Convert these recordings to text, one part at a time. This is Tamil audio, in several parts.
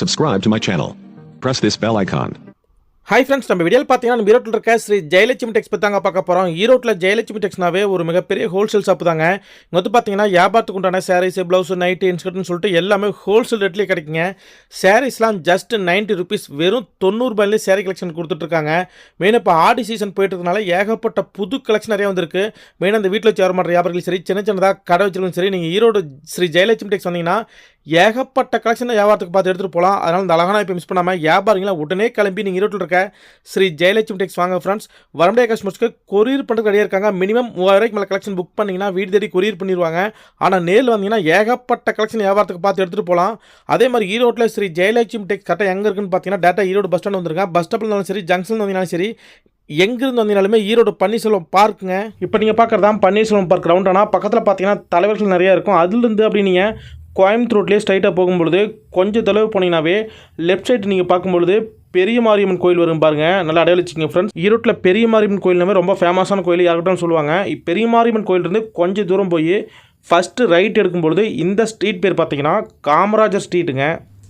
Subscribe to my channel. Press this bell icon. Hi friends நம்ம வீடியோ பார்த்தீங்கன்னா நம்ம ஈரோட்டில் இருக்க ஸ்ரீ ஜெயலட்சுமி டெக்ஸ் பற்றி தாங்க பார்க்க போகிறோம் ஈரோட்டில் ஜெயலட்சுமி டெக்ஸ்னாவே ஒரு மிகப்பெரிய ஹோல்சேல் ஷாப் தாங்க. இங்கே வந்து பார்த்தீங்கன்னா வியாபாரத்துக்கு உண்டான சாரீஸ் ப்ளவுஸ் நைட்டு இன்ஸ்கர்ட்னு சொல்லிட்டு எல்லாமே ஹோல்சேல் ரேட்லேயே கிடைக்குங்க. சாரீஸ்லாம் ஜஸ்ட் நைன்ட்டி ருபீஸ் வெறும் தொண்ணூறுபாயிலே சாரீ கலெக்ஷன் கொடுத்துட்ருக்காங்க மெயினாக இப்போ ஆடி சீசன் போயிட்டதுனால ஏகப்பட்ட புது கலெக்ஷன் நிறைய வந்திருக்கு. மெயின் அந்த வீட்டில் வச்சு வர மாட்டேற வியாபாரிகளும் சரி சின்ன சின்னதாக கடை வச்சிருக்கும் சரி நீங்கள் ஈரோடு ஸ்ரீ ஜெயலட்சுமி டெக்ஸ் வந்தீங்கன்னா ஏகப்பட்ட கலெக்ஷனை வியாபாரத்துக்கு பார்த்து எடுத்துகிட்டு போகலாம் அதனால் இந்த அழகான இப்போ மிஸ் பண்ணாமல் வியாபாரிங்களா உடனே கிளம்பி நீங்கள் ஈரோட்டில் இருக்க ஸ்ரீ ஜெயலட்சுமி டெக்ஸ் வாங்க ஃப்ரெண்ட்ஸ் வரமுடைய கஸ்டமர்ஸ்க்கு கொரியர் பண்ணுறதுக்கு ரெடியாக இருக்காங்க. மினிமம் மூவாயிரம் ரூபாய்க்கு மேலே கலெக்ஷன் புக் பண்ணிங்கன்னா வீடு தேடி கொரியர் பண்ணிடுவாங்க ஆனால் நேரில் வந்தீங்கன்னா ஏகப்பட்ட கலெக்ஷன் வியாபாரத்துக்கு பார்த்து எடுத்துகிட்டு போகலாம் அதே மாதிரி ஈரோட்டில் ஸ்ரீ ஜெயலட்சுமி டெக்ஸ் கரெக்டாக எங்கே இருக்குன்னு பார்த்தீங்கன்னா டேட்டா ஈரோடு பஸ் ஸ்டாண்ட் வந்துருங்க பஸ் ஸ்டாப்பில் இருந்தாலும் சரி ஜங்ஷன் வந்தீங்கன்னாலும் சரி எங்கிருந்து வந்தீங்கனாலுமே ஈரோடு பன்னீர்செல்வம் பார்க்குங்க. இப்போ நீங்கள் பார்க்குறது தான் பன்னீர்செல்வம் பார்க் ரவுண்டானா பக்கத்தில் பார்த்தீங்கன்னா தலைவர்கள் நிறையா இருக்கும். அதுலேருந்து அப்படி நீங்கள் கோயம்புத்தூர்லேயே ஸ்ட்ரைட்டாக போகும்பொழுது கொஞ்சம் தொலைவு போனீங்கன்னாவே லெஃப்ட் சைடு நீங்கள் பார்க்கும்பொழுது பெரிய மாரியம்மன் கோயில் வரும் பாருங்க. நல்லா அடையாளம் ஃப்ரெண்ட்ஸ் ஈரோட்டில் பெரிய மாரியம்மன் கோயில்னாவே ரொம்ப ஃபேமஸான கோயில் யார்கிட்டும் சொல்லுவாங்க. பெரிய மாரியம்மன் கோயிலிருந்து கொஞ்சம் தூரம் போய் ஃபஸ்ட்டு ரைட் எடுக்கும்பொழுது இந்த ஸ்ட்ரீட் பேர் பார்த்தீங்கன்னா காமராஜர் ஸ்ட்ரீட்டுங்க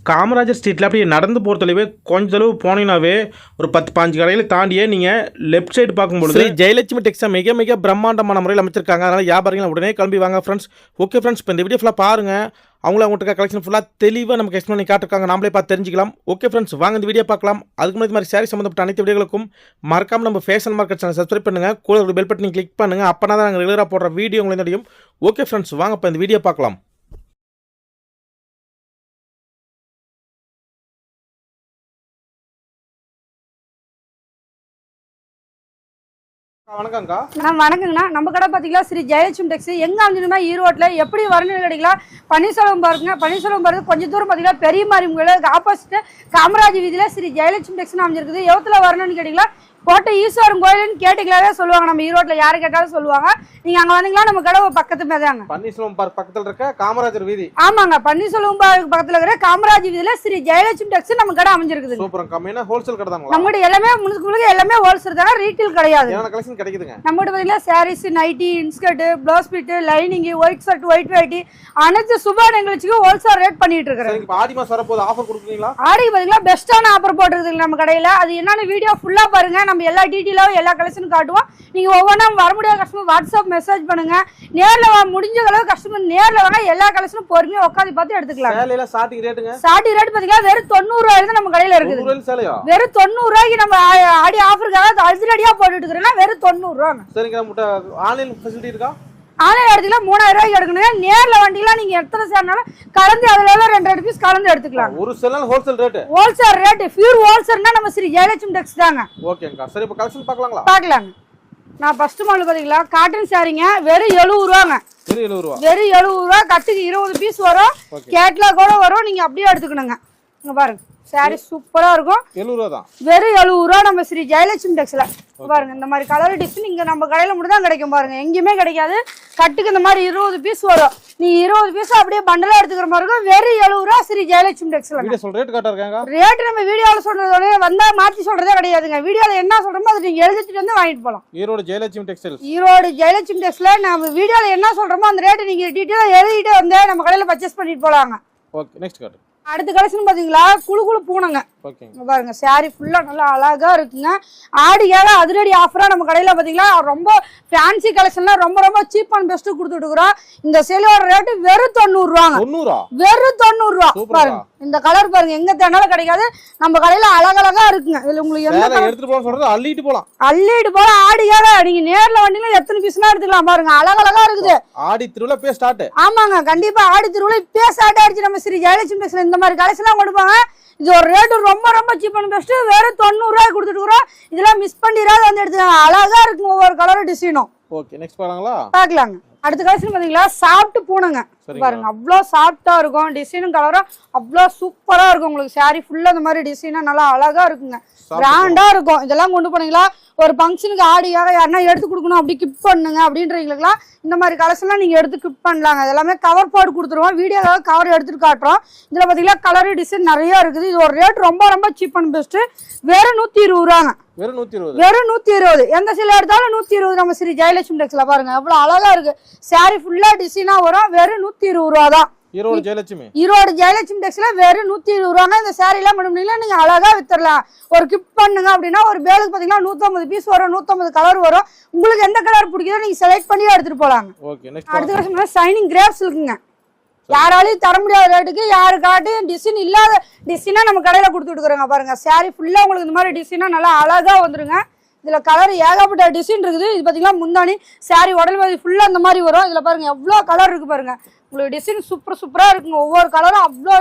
காமராஜர் ஸ்ட்ரீட்டில் அப்படியே நடந்து போகிற தொலைவே கொஞ்ச போனீங்கன்னாவே ஒரு பத்து பாஞ்சு கடையில் தாண்டியே நீங்கள் லெஃப்ட் சைடு பார்க்கும்பொழுது ஜெயலட்சுமி டெக்ஸை மிக மிக பிரம்மாண்டமான முறையில் அமைச்சிருக்காங்க. அதனால் வியாபாரிகள் உடனே கிளம்பி வாங்க ஃப்ரெண்ட்ஸ் ஓகே ஃப்ரெண்ட்ஸ் இப்போ இந்த வீடியோ ஃபுல்லாக பாருங்கள் அவங்கள அவங்கள்ட்ட கலெக்ஷன் ஃபுல்லாக தெளிவாக நமக்கு எக்ஸ்பிளைன் பண்ணி காட்டிருக்காங்க. நாமளே பார்த்து தெரிஞ்சிக்கலாம். ஓகே ஃப்ரெண்ட்ஸ் வாங்க இந்த வீடியோ பார்க்கலாம். அதுக்கு முன்னாடி மாதிரி சாரி சம்மந்தப்பட்ட அனைத்து வீடியோகளுக்கும் மறக்காமல் நம்ம ஃபேஷன் மார்க்கெட் சேனல் சப்ஸ்கிரைப் பண்ணுங்கள் கூட ஒரு பெல் பட்டனை கிளிக் பண்ணுங்கள் அப்போ தான் நாங்கள் ரெகுலராக போடுற வீடியோ உங்களுக்கு தெரியும். ஓகே ஃப்ரெண்ட்ஸ் வாங்க இப்போ இந்த வீடியோ பார்க்கலாம். வணக்கம்க்கா. அண்ணா வணக்கங்கண்ணா. நம்ம கடை பார்த்தீங்கன்னா ஸ்ரீ ஜெயலட்சுமி டெக்ஸ் எங்கே அமைஞ்சிருந்தா ஈரோட்டில் எப்படி வரணும்னு கிடைக்கலாம் பன்னீர்செல்வம் பாருங்க. பன்னீர்செல்வம் பாருங்க. கொஞ்சம் தூரம் பார்த்தீங்கன்னா பெரிய மாரியம்மன் கோயில் ஆப்போசிட் காமராஜ் வீதியில் ஸ்ரீ ஜெயலட்சுமி டெக்ஸ்னு அமைஞ்சிருக்குது. எவத்தில் வரணும்னு கேட்டிங்களா? கோட்டை ஈஸ்வரன் கோயில்னு கேட்டிங்களாவே சொல்லுவாங்க. நம்ம ஈரோட்டில் யாரு கேட்டாலும் சொல்லுவாங்க. நீங்கள் அங்கே வந்தீங்களா? நம்ம கடை பக்கத்து மேதாங்க பன்னீர்செல்வம் பார்க் பக்கத்தில் இருக்க காமராஜர் வீதி. ஆமாங்க. பன்னீர்செல்வம் பார்க் பக்கத்தில் இருக்கிற காமராஜ் வீதியில் ஸ்ரீ ஜெயலட்சுமி டெக்ஸ் நம்ம கடை அமைஞ்சிருக்குது சூப்பர் கம்மியான ஹோல்சேல் கடை தாங்களா நம்மகிட்ட எல்லாமே முழுக்க முழுக்க எல்லாமே ஹோல்சேல் தாங்க. ரீட்டெயில் கிடையாது. கலெக்ஷன் கிடைக்குதுங்க? நம்மகிட்ட பார்த்தீங்கன்னா sarees nighty inskirt blouse bit lining white shirt white வேட்டி அனைத்து சுப நிகழ்ச்சிக்கும் ஹோல்சேல் ரேட் பண்ணிட்டு இப்போ ஆடி மாதம் வரப்போது ஆஃபர் கொடுக்குறீங்களா? ஆடிக்கு பார்த்தீங்கன்னா பெஸ்ட்டான ஆஃபர் போட்டுருக்குது நம்ம கடையில். அது என்னென்ன வீடியோ ஃபுல்லாக பாருங்க. நம்ம எல்லா டீட்டெயிலாகவும் எல்லா கலெக்ஷனும் காட்டுவோம். நீங்கள் ஒவ்வொன்றா வர முடியாத கஸ்டமர் வாட்ஸ்அப் மெசேஜ் பண்ணுங்க. நேரில் வா முடிஞ்ச அளவு கஸ்டமர் நேரில் வாங்க எல்லா கலெக்ஷனும் பொறுமையாக உட்காந்து பார்த்து எடுத்துக்கலாம். ஸ்டார்டிங் ரேட்டுங்க ஸ்டார்டிங் ரேட் பார்த்தீங்கன்னா வெறும் தொண்ணூறுவாயிரம் தான் நம்ம கடையில் இருக்குது. வெறும் தொண்ணூறுரூவாய்க்கு நம்ம ஆடி ஆஃபருக்காக அதிரடியாக போட்டுட்டு இருக்கிறோம்னா வெறும் தொண்ணூறுரூவாங்க சரிங்க ஆன்லைன் ஃபெசிலிட்டி இருக்கா? ஆன்லைன் எடுத்துக்கலாம் மூணாயிரம் ரூபாய்க்கு எடுக்கணும் நேர்ல வண்டிலாம் நீங்க எத்தனை சேர்னாலும் கலந்து அதுல எல்லாம் ரெண்டு ரெண்டு பீஸ் கலந்து எடுத்துக்கலாம். ஒரு செல்லாம் wholesale rate wholesale rate pure ஹோல்சேல்னா நம்ம ஸ்ரீ ஜெயலட்சுமி டெக்ஸ் தாங்க. ஓகேங்கக்கா சரி இப்போ கலெக்ஷன் பார்க்கலாங்களா? பார்க்கலாங்க. நான் ஃபர்ஸ்ட் மாடல் பாத்தீங்களா காட்டன் சாரீங்க வெறும் எழுபது ரூபாங்க. சரி வெறும் எழுபது ரூபா கட்டுக்கு இருபது பீஸ் வரும். கேட்லாக் கூட வரும். நீங்க அப்படியே எடுத்துக்கணுங்க. இங்க பாருங்க. சாரி சூப்பரா இருக்கும். எழுபது ரூபா தான். வெறும் எழுபது ரூபா நம்ம ஸ்ரீ ஜெயலட்சுமி டெக்ஸ்ல பாருங்க இந்த மாதிரி கலர் டிசைன் இங்க நம்ம கடையில மட்டும் தான் கிடைக்கும் பாருங்க. எங்கேயுமே கிடைக்காது. கட்டுக்கு இந்த மாதிரி இருபது பீஸ் வரும். நீ இருபது பீஸ் அப்படியே பண்டலா எடுத்துக்கிற மாதிரி இருக்கும். வெறும் எழுபது ரூபா ஸ்ரீ ஜெயலட்சுமி டெக்ஸ்ல ரேட் கரெக்டாக இருக்காங்க? ரேட் நம்ம வீடியோவில் சொல்றதோட வந்தா மாத்தி சொல்றதே கிடையாதுங்க. வீடியோல என்ன சொல்றோமோ அதை நீங்க எழுதிட்டு வந்து வாங்கிட்டு போலாம். ஈரோடு ஜெயலட்சுமி டெக்ஸ்டைல்ஸ் ஈரோடு ஜெயலட்சுமி டெக்ஸ்ல நம்ம வீடியோல என்ன சொல்றோமோ அந்த ரேட்டு நீங்க டீட்டெயிலாக எழுதிட்டு வந்து நம்ம கடையில பர்ச்சேஸ் பண்ணிட்டு போலாங்க. ஓகே நெக்ஸ்ட் கார்டு அடுத்த கலெக்ஷன் பாத்தீங்களா? குழு குழு பூனைங்க. பாருங்க சாரி ஃபுல்லா நல்லா அழகா இருக்குங்க. ஆடிக்கால அதிரடி ஆஃபரா நம்ம கடையில பாத்தீங்களா ரொம்ப ஃபேன்சி கலெக்ஷன்லாம் ரொம்ப ரொம்ப சீப் அண்ட் பெஸ்ட் கொடுத்துட்டு இருக்கிறோம். இந்த சேலோட ரேட்டு வெறும் தொண்ணூறு ரூபாங்க. தொண்ணூறா? வெறும் தொண்ணூறு ரூபா. சூப்பர்ப்பா. பாருங்க. இந்த கலர் பாருங்க எங்க தேனாலும் கிடைக்காது. நம்ம கடையில அழகழகா இருக்குங்க. இதுல உங்களுக்கு எந்த எடுத்துட்டு போக சொல்றது அள்ளிட்டு போலாம். அள்ளிட்டு போல ஆடிக்கால நீங்க நேர்ல வந்தீங்கன்னா எத்தனை பீஸ்னா எடுத்துக்கலாம் பாருங்க. அழகழகா இருக்குது. ஆடி திருவிழா போய் ஸ்டார்ட் ஆமாங்க கண்டிப்பா ஆடி திருவிழா இப்பயே ஸ்டார்ட் ஆயிடுச்சு. நம்ம ஸ்ரீ ஜெயலட்சுமி பேசுற இந்த மாதிரி கலெக்ஷன்லாம் கொடுப்பாங்க. இது ஒரு ரேட்டு ரொம்ப ரொம்ப சீப் அண்ட் பெஸ்ட் வெறும் தொண்ணூறுரூவாய் கொடுத்துட்டு இதெல்லாம் மிஸ் பண்ணிடாத வந்து எடுத்துக்காங்க. அழகா இருக்கும் ஒவ்வொரு கலரும் டிசைனும் ஓகே நெக்ஸ்ட் பார்க்கலாங்களா? பார்க்கலாங்க. அடுத்த கலெக்ஷன் பாத்தீங்களா? சாப்பிட்டு பூனைங்க. பாருங்க. அவ்வளோ சாஃப்டா இருக்கும். டிசைனும் கலரும் அவ்வளோ சூப்பரா இருக்கும் உங்களுக்கு. Saree ஃபுல்லா இந்த மாதிரி டிசைனா நல்லா அழகா இருக்குங்க. பிராண்டா இருக்கும். இதெல்லாம் கொண்டு போனீங்களா? ஒரு ஃபங்க்ஷனுக்கு ஆடியாக யாருன்னா எடுத்து கொடுக்கணும் அப்படி கிப் பண்ணுங்க அப்படின்றீங்களுக்குலாம் இந்த மாதிரி கலர்ஸ்லாம் நீங்க எடுத்து கிப் பண்ணலாங்க. எல்லாமே கவர் போட்டு கொடுத்துருவோம். வீடியோக்காக கவர் எடுத்துட்டு காட்டுறோம். இதுல பாத்தீங்கன்னா கலர் டிசைன் நிறைய இருக்குது. இது ஒரு ரேட் ரொம்ப ரொம்ப சீப் அண்ட் பெஸ்ட் வெறும் நூத்தி இருபது ரூபாங்க. வெறும் நூத்தி இருபது. வெறும் நூத்தி இருபது. எந்த சில எடுத்தாலும் நூத்தி இருபது நம்ம ஸ்ரீ ஜெயலட்சுமி டெக்ஸ்ல பாருங்க. எவ்வளவு அழகா இருக்கு. Saree ஃபுல்லா டிசைனா வரும். வெறும் நூத்தி இருபது ரூபா தான் ஈரோடு ஜெயலட்சுமி. ஈரோடு ஜெயலட்சுமி டெக்ஸ்ல வெறும் நூத்தி இருபது ரூபாங்க இந்த சேரீலாம் பண்ணீங்கன்னா நீங்க அழகா வித்துடலாம் ஒரு கிப் பண்ணுங்க அப்படின்னா ஒரு பேலுக்கு பாத்தீங்கன்னா நூத்தம்பது பீஸ் வரும் நூத்தம்பது கலர் வரும். உங்களுக்கு எந்த கலர் பிடிக்குதோ நீங்க செலக்ட் பண்ணி எடுத்துட்டு போலாங்க. அடுத்த வருஷம் சைனிங் கிரேப்ஸ் இருக்குங்க யாராலையும் தர முடியாத ரேட்டுக்கு யாருக்காட்டும் டிசைன் இல்லாத டிசைனா நம்ம கடையில கொடுத்து விட்டுக்குறோங்க பாருங்க. saree ஃபுல்லா உங்களுக்கு இந்த மாதிரி டிசைனா நல்லா அழகா வந்துருங்க. இதுல கலர் ஏகப்பட்ட டிசைன் இருக்குது. இது பாத்தீங்கன்னா முந்தானி saree உடல் ஃபுல்லா இந்த மாதிரி வரும். இதுல பாருங்க எவ்வளவு கலர் இருக்கு பாருங்க. உங்களுக்கு டிசைன் சூப்பர் சூப்பரா இருக்குங்க. ஒவ்வொரு கலரும் அவ்வளோ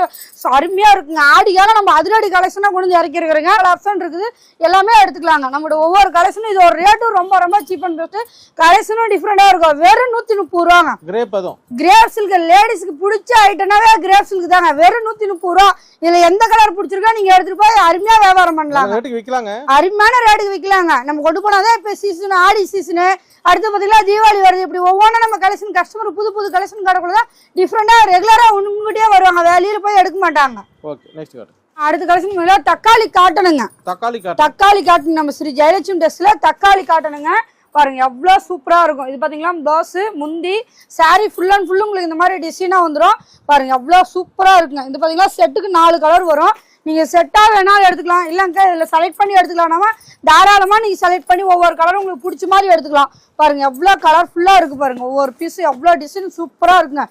அருமையா இருக்குங்க. ஆடிக்கான நம்ம அதிரடி கலெக்ஷனாக கொண்டு வந்து இறக்கி இருக்கிறோங்க ஆப்ஷன் இருக்குது. எல்லாமே எடுத்துக்கலாங்க. நம்மளோட ஒவ்வொரு கலெக்ஷனும் இது ஒரு ரேட்டும் ரொம்ப ரொம்ப சீப் அண்ட் பெஸ்ட்டு கலெக்ஷனும் டிஃப்ரெண்டாக இருக்கும். வெறும் நூற்றி முப்பது ரூபாங்க. கிரேப் அதுவும். கிரேப் சில்க் லேடிஸ்க்கு பிடிச்ச ஐட்டம்னாவே கிரேப் சில்க் தாங்க. வெறும் நூற்றி முப்பது ரூபா. இதில் எந்த கலர் பிடிச்சிருக்கோ நீங்கள் எடுத்துகிட்டு போய் அருமையாக வியாபாரம் ரேட்டுக்கு விற்கலாங்க அருமையான ரேட்டுக்கு விற்கலாங்க நம்ம கொண்டு போனாதான் இப்போ சீசன் ஆடி சீசனு அடுத்து பார்த்தீங்கன்னா தீபாவளி வருது. இப்படி ஒவ்வொன்றும் நம்ம கலெக்ஷன் கஸ்டமர் புது புது கலெக்ஷன் காட்டக்குள்ள தான் டிஃப்ரெண்டாக ரெகுலராக முன்கூட்டியே வருவாங்க. வெளியில் போய் எடுக்க மாட்டாங்க. ஓகே நெக்ஸ்ட் காட்டு அடுத்த கலெக்ஷன் தக்காளி காட்டணுங்க. தக்காளி காட்டு தக்காளி காட்டன் நம்ம ஸ்ரீ ஜெயலட்சுமி ட்ரெஸ்ல தக்காளி காட்டணுங்க. பாருங்க எவ்வளோ சூப்பராக இருக்கும். இது பார்த்தீங்கன்னா ப்ளவுஸு முந்தி saree ஃபுல் அண்ட் ஃபுல்லு உங்களுக்கு இந்த மாதிரி டிசைனாக வந்துடும் பாருங்க எவ்வளோ சூப்பராக இருக்குங்க. இது பார்த்தீங்கன்னா செட்டுக்கு நாலு கலர் வரும். நீங்கள் செட்டாக வேணாலும் எடுத்துக்கலாம். இல்லைங்க இதில் செலக்ட் பண்ணி எடுத்துக்கலாம்னா தாராளமாக நீங்கள் செலக்ட் பண்ணி ஒவ்வொரு கலரும் உங்களுக்கு பிடிச்ச மாதிரி எடுத்துக்கலாம். பாருங்க எவ்வளோ கலர்ஃபுல்லாக இருக்கு பாருங்க. ஒவ்வொரு பீஸு எவ்வளோ டிசைன் சூப்பராக இருக்குங்க.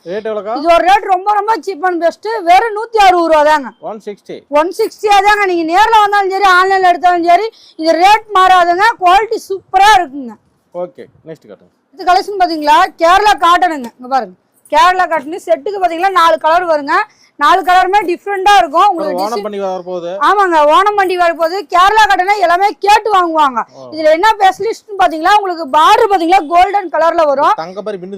இது ஒரு ரேட் ரொம்ப ரொம்ப சீப் அண்ட் பெஸ்ட்டு வெறும் நூற்றி அறுபது ரூபா தாங்க. ஒன் சிக்ஸ்டி ஒன் சிக்ஸ்டியாக தாங்க. நீங்கள் நேரில் வந்தாலும் சரி ஆன்லைனில் எடுத்தாலும் சரி இது ரேட் மாறாதுங்க. குவாலிட்டி சூப்பராக இருக்குங்க. ஓகே நெக்ஸ்ட் காட்டுங்க. இது கலெக்ஷன் பார்த்தீங்களா கேரளா காட்டனுங்க இங்கே பாருங்க. கேரளா காட்டனு செட்டுக்கு பார்த்தீங்கன்னா நாலு கலர் வருங்க. நாலு கலருமே டிஃப்ரெண்ட்டாக இருக்கும். உங்களுக்கு design- பண்ணி வரப்போகுது. ஆமாங்க ஓணம் வண்டி வரும்போது கேரளா காட்டனா எல்லாமே கேட்டு வாங்குவாங்க. இதுல என்ன ஸ்பெஷலிஸ்ட்னு பாத்தீங்களா உங்களுக்கு பார்டர் பாத்தீங்களா கோல்டன் கலர்ல வரும்.